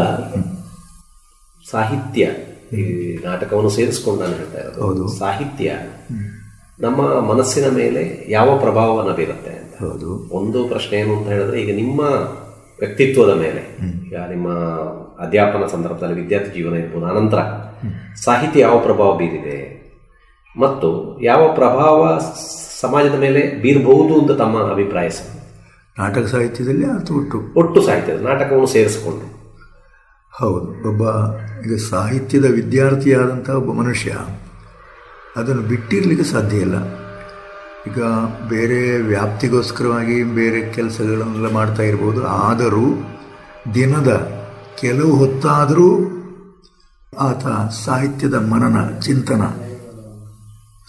ಸಾಹಿತ್ಯ ಈ ನಾಟಕವನ್ನು ಸೇರಿಸ್ಕೊಂಡು ನಾನು ಹೇಳ್ತಾ ಹೌದು. ಇರೋದು ಸಾಹಿತ್ಯ ನಮ್ಮ ಮನಸ್ಸಿನ ಮೇಲೆ ಯಾವ ಪ್ರಭಾವವನ್ನು ಬೀರುತ್ತೆ ಅಂತ. ಹೌದು. ಒಂದು ಪ್ರಶ್ನೆ ಏನು ಅಂತ ಹೇಳಿದ್ರೆ ಈಗ ನಿಮ್ಮ ವ್ಯಕ್ತಿತ್ವದ ಮೇಲೆ ಈಗ ನಿಮ್ಮ ಅಧ್ಯಾಪನ ಸಂದರ್ಭದಲ್ಲಿ ವಿದ್ಯಾರ್ಥಿ ಜೀವನ ಇರ್ಬೋದು ಅನಂತರ ಸಾಹಿತ್ಯ ಯಾವ ಪ್ರಭಾವ ಬೀರಿದೆ ಮತ್ತು ಯಾವ ಪ್ರಭಾವ ಸಮಾಜದ ಮೇಲೆ ಬೀರಬಹುದು ಅಂತ ತಮ್ಮ ಅಭಿಪ್ರಾಯ ಸರ್? ನಾಟಕ ಸಾಹಿತ್ಯದಲ್ಲಿ ಅದು ಒಟ್ಟು. ಒಟ್ಟು ಸಾಹಿತ್ಯದ ನಾಟಕವನ್ನು ಸೇರಿಸಿಕೊಂಡು. ಹೌದು. ಒಬ್ಬ ಈಗ ಸಾಹಿತ್ಯದ ವಿದ್ಯಾರ್ಥಿಯಾದಂಥ ಒಬ್ಬ ಮನುಷ್ಯ ಅದನ್ನು ಬಿಟ್ಟಿರಲಿಕ್ಕೆ ಸಾಧ್ಯ ಇಲ್ಲ. ಈಗ ಬೇರೆ ವ್ಯಾಪ್ತಿಗೋಸ್ಕರವಾಗಿ ಬೇರೆ ಕೆಲಸಗಳನ್ನೆಲ್ಲ ಮಾಡ್ತಾ ಇರ್ಬೋದು. ಆದರೂ ದಿನದ ಕೆಲವು ಹೊತ್ತಾದರೂ ಆತ ಸಾಹಿತ್ಯದ ಮನನ, ಚಿಂತನ,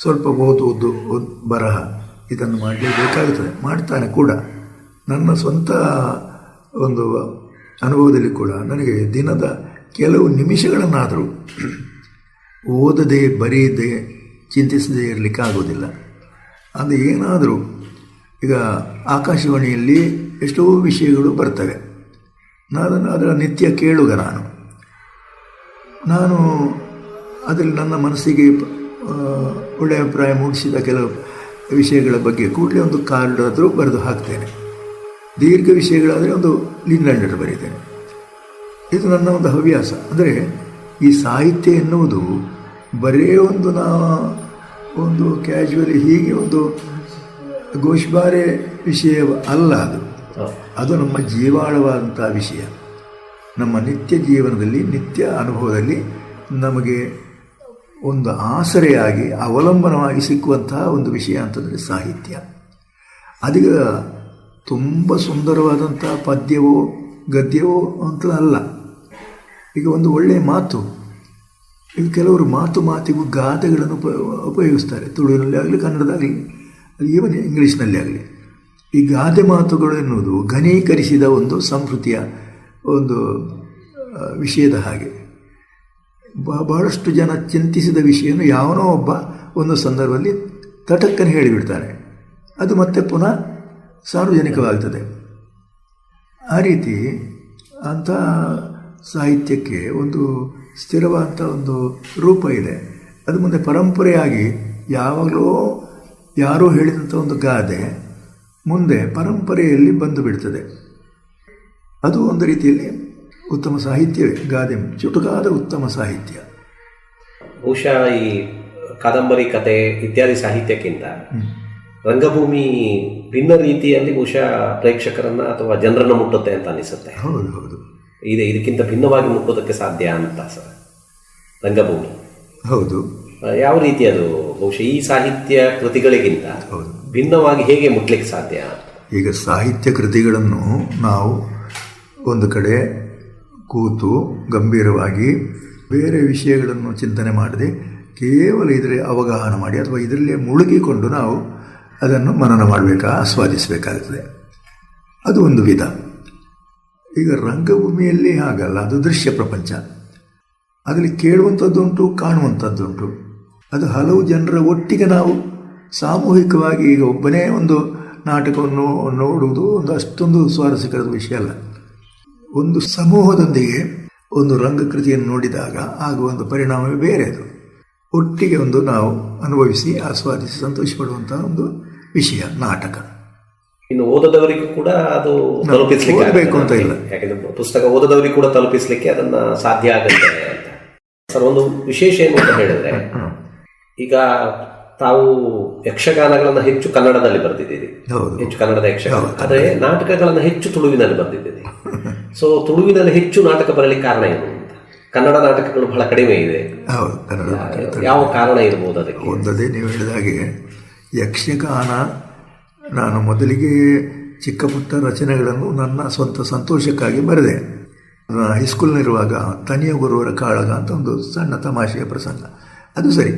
ಸ್ವಲ್ಪ ಓದುವುದು ಓದ್- ಬರಹ ಇದನ್ನು ಮಾಡಲೇಬೇಕಾಗುತ್ತದೆ ಮಾಡ್ತಾನೆ ಕೂಡ. ನನ್ನ ಸ್ವಂತ ಒಂದು ಅನುಭವದಲ್ಲಿ ಕೂಡ ನನಗೆ ದಿನದ ಕೆಲವು ನಿಮಿಷಗಳನ್ನಾದರೂ ಓದದೆ ಬರೆಯದೆ ಚಿಂತಿಸದೇ ಇರಲಿಕ್ಕೆ ಆಗೋದಿಲ್ಲ. ಅದು ಏನಾದರೂ ಈಗ ಆಕಾಶವಾಣಿಯಲ್ಲಿ ಎಷ್ಟೋ ವಿಷಯಗಳು ಬರ್ತವೆ. ನಾನು ಅದರ ನಿತ್ಯ ಕೇಳುಗ ನಾನು. ನಾನು ಅದರಲ್ಲಿ ನನ್ನ ಮನಸ್ಸಿಗೆ ಒಳ್ಳೆಯ ಅಭಿಪ್ರಾಯ ಮೂಡಿಸಿದ ಕೆಲವು ವಿಷಯಗಳ ಬಗ್ಗೆ ಕೂಡಲೇ ಒಂದು ಕಾರ್ಡ್ ಆದರೂ ಬರೆದು ಹಾಕ್ತೇನೆ. ದೀರ್ಘ ವಿಷಯಗಳಾದರೆ ಒಂದು ಲಿಂಡ್ ಬರೀತೇನೆ. ಇದು ನನ್ನ ಒಂದು ಹವ್ಯಾಸ. ಅಂದರೆ ಈ ಸಾಹಿತ್ಯ ಎನ್ನುವುದು ಬರೇ ಒಂದು ನಾವು ಒಂದು ಕ್ಯಾಶುವಲಿ ಹೀಗೆ ಒಂದು ಗೋಷ್ಬಾರೆ ವಿಷಯ ಅಲ್ಲ ಅದು. ಅದು ನಮ್ಮ ಜೀವಾಳವಾದಂಥ ವಿಷಯ. ನಮ್ಮ ನಿತ್ಯ ಜೀವನದಲ್ಲಿ ನಿತ್ಯ ಅನುಭವದಲ್ಲಿ ನಮಗೆ ಒಂದು ಆಸರೆಯಾಗಿ ಅವಲಂಬನವಾಗಿ ಸಿಕ್ಕುವಂತಹ ಒಂದು ವಿಷಯ ಅಂತಂದರೆ ಸಾಹಿತ್ಯ. ಅದೀಗ ತುಂಬ ಸುಂದರವಾದಂಥ ಪದ್ಯವೋ ಗದ್ಯವೋ ಅಂತ ಅಲ್ಲ. ಈಗ ಒಂದು ಒಳ್ಳೆಯ ಮಾತು ಈಗ ಕೆಲವರು ಮಾತು ಮಾತಿಗೂ ಗಾದೆಗಳನ್ನು ಉಪ, ಉಪಯೋಗಿಸ್ತಾರೆ. ತುಳುವಿನಲ್ಲಿ ಆಗಲಿ ಕನ್ನಡದಾಗಲಿ ಈವನ್ ಇಂಗ್ಲೀಷ್ನಲ್ಲಿ ಆಗಲಿ. ಈ ಗಾದೆ ಮಾತುಗಳು ಎನ್ನುವುದು ಘನೀಕರಿಸಿದ ಒಂದು ಸಂಸ್ಕೃತಿಯ ಒಂದು ವಿಷಯದ ಹಾಗೆ. ಬಹಳಷ್ಟು ಜನ ಚಿಂತಿಸಿದ ವಿಷಯವನ್ನು ಯಾವನೋ ಒಬ್ಬ ಒಂದು ಸಂದರ್ಭದಲ್ಲಿ ತಟಕ್ಕನೆ ಹೇಳಿಬಿಡ್ತಾನೆ. ಅದು ಮತ್ತೆ ಪುನಃ ಸಾರ್ವಜನಿಕವಾಗ್ತದೆ. ಆ ರೀತಿ ಅಂಥ ಸಾಹಿತ್ಯಕ್ಕೆ ಒಂದು ಸ್ಥಿರವಾದಂಥ ಒಂದು ರೂಪ ಇದೆ. ಅದು ಮುಂದೆ ಪರಂಪರೆಯಾಗಿ ಯಾವಾಗಲೂ ಯಾರೋ ಹೇಳಿದಂಥ ಒಂದು ಗಾದೆ ಮುಂದೆ ಪರಂಪರೆಯಲ್ಲಿ ಬಂದು ಬಿಡ್ತದೆ. ಅದು ಒಂದು ರೀತಿಯಲ್ಲಿ ಉತ್ತಮ ಸಾಹಿತ್ಯವೇ. ಗಾದೆ ಚುಟುಕಾದ ಉತ್ತಮ ಸಾಹಿತ್ಯ. ಬಹುಶಃ ಈ ಕಾದಂಬರಿ ಕತೆ ಇತ್ಯಾದಿ ಸಾಹಿತ್ಯಕ್ಕಿಂತ ರಂಗಭೂಮಿ ಭಿನ್ನ ರೀತಿಯಲ್ಲಿ ಬಹುಶಃ ಪ್ರೇಕ್ಷಕರನ್ನ ಅಥವಾ ಜನರನ್ನು ಮುಟ್ಟುತ್ತೆ ಅಂತ ಅನಿಸುತ್ತೆ. ಹೌದು ಹೌದು. ಇದೆ ಇದಕ್ಕಿಂತ ಭಿನ್ನವಾಗಿ ಮುಟ್ಟೋದಕ್ಕೆ ಸಾಧ್ಯ ಅಂತ ಸರ್. ರಂಗಭೂಮಿ. ಹೌದು. ಯಾವ ರೀತಿ ಅದು? ಬಹುಶಃ ಈ ಸಾಹಿತ್ಯ ಕೃತಿಗಳಿಗಿಂತ ಹೌದು. ಭಿನ್ನವಾಗಿ ಹೇಗೆ ಮುಟ್ಲಿಕ್ಕೆ ಸಾಧ್ಯ? ಈಗ ಸಾಹಿತ್ಯ ಕೃತಿಗಳನ್ನು ನಾವು ಒಂದು ಕಡೆ ಕೂತು ಗಂಭೀರವಾಗಿ ಬೇರೆ ವಿಷಯಗಳನ್ನು ಚಿಂತನೆ ಮಾಡದೆ ಕೇವಲ ಇದರ ಅವಗಾಹನ ಮಾಡಿ ಅಥವಾ ಇದರಲ್ಲೇ ಮುಳುಗಿಕೊಂಡು ನಾವು ಅದನ್ನು ಮನನ ಮಾಡಬೇಕಾ ಆಸ್ವಾದಿಸಬೇಕಾಗುತ್ತದೆ ಅದು ಒಂದು ವಿಧ. ಈಗ ರಂಗಭೂಮಿಯಲ್ಲಿ ಹಾಗಲ್ಲ ಅದು ದೃಶ್ಯ ಪ್ರಪಂಚ. ಅದರಲ್ಲಿ ಕೇಳುವಂಥದ್ದುಂಟು ಕಾಣುವಂಥದ್ದುಂಟು ಅದು ಹಲವು ಜನರ ಒಟ್ಟಿಗೆ ನಾವು ಸಾಮೂಹಿಕವಾಗಿ ಈಗ ಒಬ್ಬನೇ ಒಂದು ನಾಟಕವನ್ನು ನೋಡುವುದು ಒಂದು ಅಷ್ಟೊಂದು ಸ್ವಾರಸ್ಯಕರದ ವಿಷಯ ಅಲ್ಲ. ಒಂದು ಸಮೂಹದೊಂದಿಗೆ ಒಂದು ರಂಗಕೃತಿಯನ್ನು ನೋಡಿದಾಗ ಆಗುವ ಒಂದು ಪರಿಣಾಮವೇ ಬೇರೆ ಅದು. ಒಟ್ಟಿಗೆ ಒಂದು ನಾವು ಅನುಭವಿಸಿ, ಆಸ್ವಾದಿಸಿ, ಸಂತೋಷ ಪಡುವಂತಹ ಒಂದು ವಿಷಯ, ನಾಟಕ. ಇನ್ನು ಓದದವರಿಗೂ ಕೂಡ ಅದು ತಲುಪಿಸ್ಲಿಕ್ಕೆ ಅಂತ ಇಲ್ಲ. ಯಾಕಂದ್ರೆ ಪುಸ್ತಕ ಓದದವರಿಗೂ ಕೂಡ ತಲುಪಿಸ್ಲಿಕ್ಕೆ ಅದನ್ನ ಸಾಧ್ಯ ಆಗುತ್ತೆ ಅಂತ. ಸರ್ ಒಂದು ವಿಶೇಷ ಏನು ಅಂತ ಹೇಳಿದ್ರೆ ಈಗ ತಾವು ಯಕ್ಷಗಾನಗಳನ್ನ ಹೆಚ್ಚು ಕನ್ನಡದಲ್ಲಿ ಬರೆದಿದ್ದೀರಿ. ಹೆಚ್ಚು ಕನ್ನಡದ ಯಕ್ಷಗಾನ. ಆದರೆ ನಾಟಕಗಳನ್ನ ಹೆಚ್ಚು ತುಳುವಿನಲ್ಲಿ ಬರೆದಿದ್ದೀರಿ. ಸೊ ತುಳುವಿನಲ್ಲಿ ಹೆಚ್ಚು ನಾಟಕ ಬರಲಿಕ್ಕೆ ಕಾರಣ ಏನು ಅಂತ? ಕನ್ನಡ ನಾಟಕಗಳು ಬಹಳ ಕಡಿಮೆ ಇದೆ. ಯಾವ ಕಾರಣ ಇರ್ಬೋದು ಅದಕ್ಕೆ? ಒಂದದೇ ನೀವು ಹೇಳಿದ ಹಾಗೆ ಯಕ್ಷಗಾನ ನಾನು ಮೊದಲಿಗೆ ಚಿಕ್ಕ ಪುಟ್ಟ ರಚನೆಗಳನ್ನು ನನ್ನ ಸ್ವಂತ ಸಂತೋಷಕ್ಕಾಗಿ ಬರೆದೆ. ನಾನು ಹೈಸ್ಕೂಲ್ನಲ್ಲಿರುವಾಗ ತನಿಯ ಗುರುವರ ಕಾಳಗ ಅಂತ ಒಂದು ಸಣ್ಣ ತಮಾಷೆಯ ಪ್ರಸಂಗ. ಅದು ಸರಿ.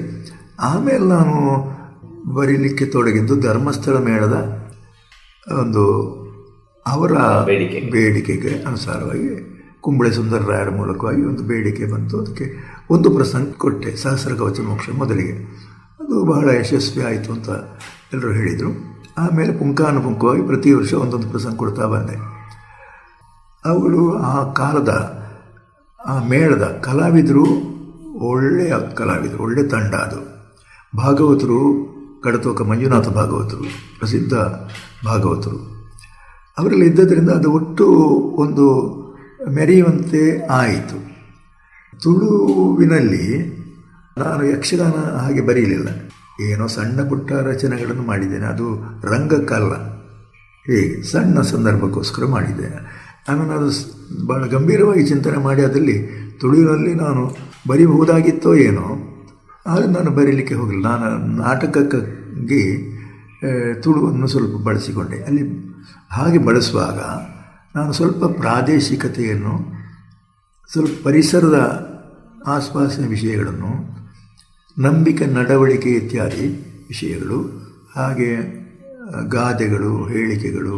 ಆಮೇಲೆ ನಾನು ಬರೀಲಿಕ್ಕೆ ತೊಡಗಿದ್ದು ಧರ್ಮಸ್ಥಳ ಮೇಳದ ಒಂದು ಅವರ ಬೇಡಿಕೆ. ಬೇಡಿಕೆಗೆ ಅನುಸಾರವಾಗಿ ಕುಂಬಳೆ ಸುಂದರರಾಯರ ಮೂಲಕವಾಗಿ ಒಂದು ಬೇಡಿಕೆ ಬಂತು. ಅದಕ್ಕೆ ಒಂದು ಪ್ರಸಂಗ ಕೊಟ್ಟೆ. ಸಹಸ್ರ ಕವಚ ಮೋಕ್ಷ ಮೊದಲಿಗೆ. ಅದು ಬಹಳ ಯಶಸ್ವಿ ಆಯಿತು ಅಂತ ಎಲ್ಲರೂ ಹೇಳಿದರು. ಆಮೇಲೆ ಪುಂಖಾನುಪುಂಖವಾಗಿ ಪ್ರತಿ ವರ್ಷ ಒಂದೊಂದು ಪ್ರಸಂಗ ಕೊಡ್ತಾ ಬಂದೆ. ಅವಳು ಆ ಕಾಲದ, ಆ ಮೇಳದ ಕಲಾವಿದರು ಒಳ್ಳೆಯ ಕಲಾವಿದರು, ಒಳ್ಳೆ ತಂಡ ಅದು. ಭಾಗವತರು, ಕಡತೋಕ ಮಂಜುನಾಥ ಭಾಗವತರು, ಪ್ರಸಿದ್ಧ ಭಾಗವತರು. ಅವರಲ್ಲಿ ಇದ್ದದರಿಂದ ಅದು ಒಟ್ಟು ಒಂದು ಮೆರೆಯುವಂತೆ ಆಯಿತು. ತುಳುವಿನಲ್ಲಿ ನಾನು ಯಕ್ಷಗಾನ ಹಾಗೆ ಬರೀಲಿಲ್ಲ. ಏನೋ ಸಣ್ಣ ಪುಟ್ಟ ರಚನೆಗಳನ್ನು ಮಾಡಿದ್ದೇನೆ. ಅದು ರಂಗಕ್ಕಲ್ಲ ಹೀಗೆ? ಸಣ್ಣ ಸಂದರ್ಭಕ್ಕೋಸ್ಕರ ಮಾಡಿದೆ ಆಮೇಲೆ ಅದು ಭಾಳ ಗಂಭೀರವಾಗಿ ಚಿಂತನೆ ಮಾಡಿ ಅದರಲ್ಲಿ ತುಳುವಿನಲ್ಲಿ ನಾನು ಬರೀಬಹುದಾಗಿತ್ತೋ ಏನೋ, ಆದರೆ ನಾನು ಬರೀಲಿಕ್ಕೆ ಹೋಗಲಿಲ್ಲ. ನಾನು ನಾಟಕಕ್ಕಾಗಿ ತುಳುವನ್ನು ಸ್ವಲ್ಪ ಬಳಸಿಕೊಂಡೆ. ಅಲ್ಲಿ ಹಾಗೆ ಬಳಸುವಾಗ ನಾನು ಸ್ವಲ್ಪ ಪ್ರಾದೇಶಿಕತೆಯನ್ನು, ಸ್ವಲ್ಪ ಪರಿಸರದ ಆಸ್ಪಾಸಿನ ವಿಷಯಗಳನ್ನು ನಂಬಿಕೆ ನಡವಳಿಕೆ ಇತ್ಯಾದಿ ವಿಷಯಗಳು ಹಾಗೆ ಗಾದೆಗಳು ಹೇಳಿಕೆಗಳು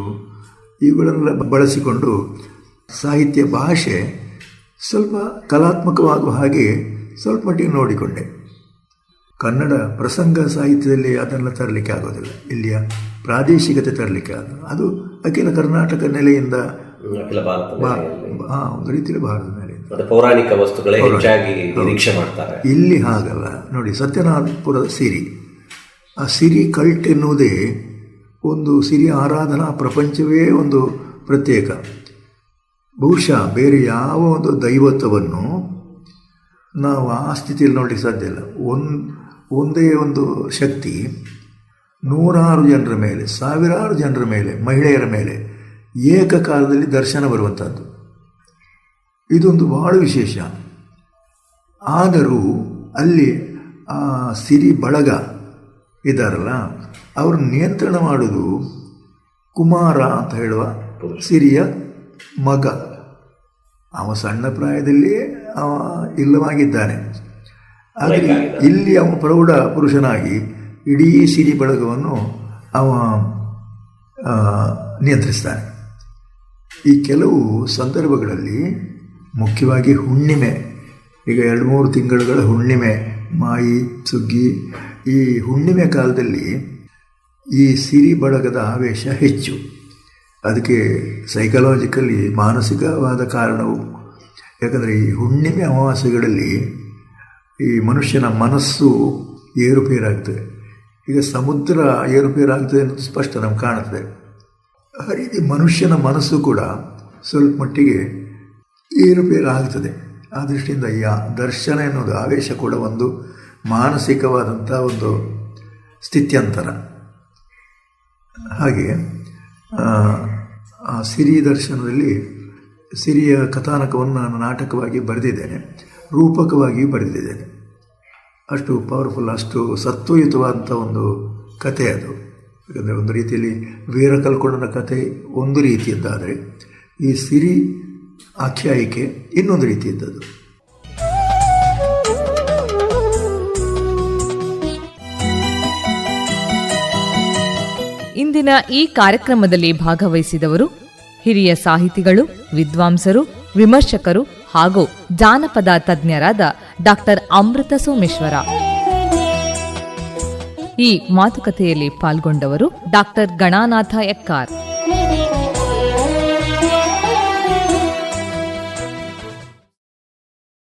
ಇವುಗಳನ್ನೆಲ್ಲ ಬಳಸಿಕೊಂಡು ಸಾಹಿತ್ಯ ಭಾಷೆ ಸ್ವಲ್ಪ ಕಲಾತ್ಮಕವಾಗುವ ಹಾಗೆ ಸ್ವಲ್ಪ ಮಟ್ಟಿಗೆ ನೋಡಿಕೊಂಡೆ. ಕನ್ನಡ ಪ್ರಸಂಗ ಸಾಹಿತ್ಯದಲ್ಲಿ ಅದನ್ನು ತರಲಿಕ್ಕೆ ಆಗೋದಿಲ್ಲ. ಇಲ್ಲಿಯ ಪ್ರಾದೇಶಿಕತೆ ತರಲಿಕ್ಕೆ ಆಗ ಅದು ಅಖಿಲ ಕರ್ನಾಟಕ ನೆಲೆಯಿಂದ ಒಂದು ರೀತಿಯಲ್ಲಿ ಭಾರತ ಮತ್ತೆ ಪೌರಾಣಿಕ ವಸ್ತುಗಳೇ ಹೆಚ್ಚಾಗಿ ನಿರೀಕ್ಷೆ ಮಾಡ್ತಾರೆ. ಇಲ್ಲಿ ಹಾಗಲ್ಲ. ನೋಡಿ ಸತ್ಯನಾಥಪುರದ ಸಿರಿ. ಆ ಸಿರಿ ಕಲ್ಟ್ ಎನ್ನುವುದೇ ಒಂದು ಸಿರಿ ಆರಾಧನಾ ಪ್ರಪಂಚವೇ ಒಂದು ಪ್ರತ್ಯೇಕ. ಬಹುಶಃ ಬೇರೆ ಯಾವ ಒಂದು ದೈವತ್ವವನ್ನು ನಾವು ಆ ಸ್ಥಿತಿಯಲ್ಲಿ ನೋಡಲಿಕ್ಕೆ ಸಾಧ್ಯ ಇಲ್ಲ. ಒಂದು ಒಂದೇ ಒಂದು ಶಕ್ತಿ ನೂರಾರು ಜನರ ಮೇಲೆ ಸಾವಿರಾರು ಜನರ ಮೇಲೆ ಮಹಿಳೆಯರ ಮೇಲೆ ಏಕಕಾಲದಲ್ಲಿ ದರ್ಶನ ಬರುವಂಥದ್ದು ಇದೊಂದು ಬಹಳ ವಿಶೇಷ. ಆದರೂ ಅಲ್ಲಿ ಆ ಸಿರಿ ಬಳಗ ಇದ್ದಾರಲ್ಲ ಅವರು ನಿಯಂತ್ರಣ ಮಾಡೋದು ಕುಮಾರ ಅಂತ ಹೇಳುವ ಸಿರಿಯ ಮಗ. ಅವ ಸಣ್ಣ ಪ್ರಾಯದಲ್ಲಿ ಅವ ಇಲ್ಲವಾಗಿದ್ದಾನೆ. ಆದರೆ ಇಲ್ಲಿ ಅವ ಪ್ರೌಢ ಪುರುಷನಾಗಿ ಇಡೀ ಸಿರಿ ಬಳಗವನ್ನು ಅವ ನಿಯಂತ್ರಿಸ್ತಾನೆ. ಈ ಕೆಲವು ಸಂದರ್ಭಗಳಲ್ಲಿ ಮುಖ್ಯವಾಗಿ ಹುಣ್ಣಿಮೆ. ಈಗ ಎರಡು ಮೂರು ತಿಂಗಳುಗಳ ಹುಣ್ಣಿಮೆ, ಮಾಯಿ, ಸುಗ್ಗಿ. ಈ ಹುಣ್ಣಿಮೆ ಕಾಲದಲ್ಲಿ ಈ ಸಿರಿ ಬಳಗದ ಆವೇಶ ಹೆಚ್ಚು. ಅದಕ್ಕೆ ಸೈಕಲಾಜಿಕಲಿ ಮಾನಸಿಕವಾದ ಕಾರಣವು. ಯಾಕಂದರೆ ಈ ಹುಣ್ಣಿಮೆ ಅಮಾವಾಸ್ಯೆಗಳಲ್ಲಿ ಈ ಮನುಷ್ಯನ ಮನಸ್ಸು ಏರುಪೇರಾಗ್ತದೆ. ಈಗ ಸಮುದ್ರ ಏರುಪೇರಾಗ್ತದೆ ಅನ್ನೋದು ಸ್ಪಷ್ಟ ನಮ್ಗೆ ಕಾಣುತ್ತದೆ. ಆ ರೀತಿ ಮನುಷ್ಯನ ಮನಸ್ಸು ಕೂಡ ಸ್ವಲ್ಪ ಮಟ್ಟಿಗೆ ಏರುಪೇರು ಆ ದೃಷ್ಟಿಯಿಂದ ಈ ದರ್ಶನ ಎನ್ನುವುದು ಆವೇಶ ಕೂಡ ಒಂದು ಮಾನಸಿಕವಾದಂಥ ಒಂದು ಸ್ಥಿತ್ಯಂತರ. ಹಾಗೆ ಆ, ಸಿರಿ ದರ್ಶನದಲ್ಲಿ ಸಿರಿಯ ಕಥಾನಕವನ್ನು ನಾನು ನಾಟಕವಾಗಿ ಬರೆದಿದ್ದೇನೆ ರೂಪಕವಾಗಿಯೂ ಬರೆದಿದ್ದೇನೆ. ಅಷ್ಟು ಪವರ್ಫುಲ್ ಅಷ್ಟು ಸತ್ವಯುತವಾದಂಥ ಒಂದು ಕಥೆ ಅದು. ಯಾಕಂದರೆ ಒಂದು ರೀತಿಯಲ್ಲಿ ವೀರ ಕಲ್ಕೊಂಡನ ಕಥೆ ಒಂದು ರೀತಿಯದ್ದಾದರೆ ಈ ಸಿರಿ ಆಖ್ಯಾಯಿಕೆ ಇನ್ನೊಂದು ರೀತಿ ಇದ್ದದ್ದು ಇಂದಿನ ಈ ಕಾರ್ಯಕ್ರಮದಲ್ಲಿ ಭಾಗವಹಿಸಿದವರು ಹಿರಿಯ ಸಾಹಿತಿಗಳು, ವಿದ್ವಾಂಸರು, ವಿಮರ್ಶಕರು ಹಾಗೂ ಜಾನಪದ ತಜ್ಞರಾದ ಡಾಕ್ಟರ್ ಅಮೃತ ಸೋಮೇಶ್ವರ. ಈ ಮಾತುಕತೆಯಲ್ಲಿ ಪಾಲ್ಗೊಂಡವರು ಡಾಕ್ಟರ್ ಗಣಾನಾಥ ಎಕ್ಕಾರ್.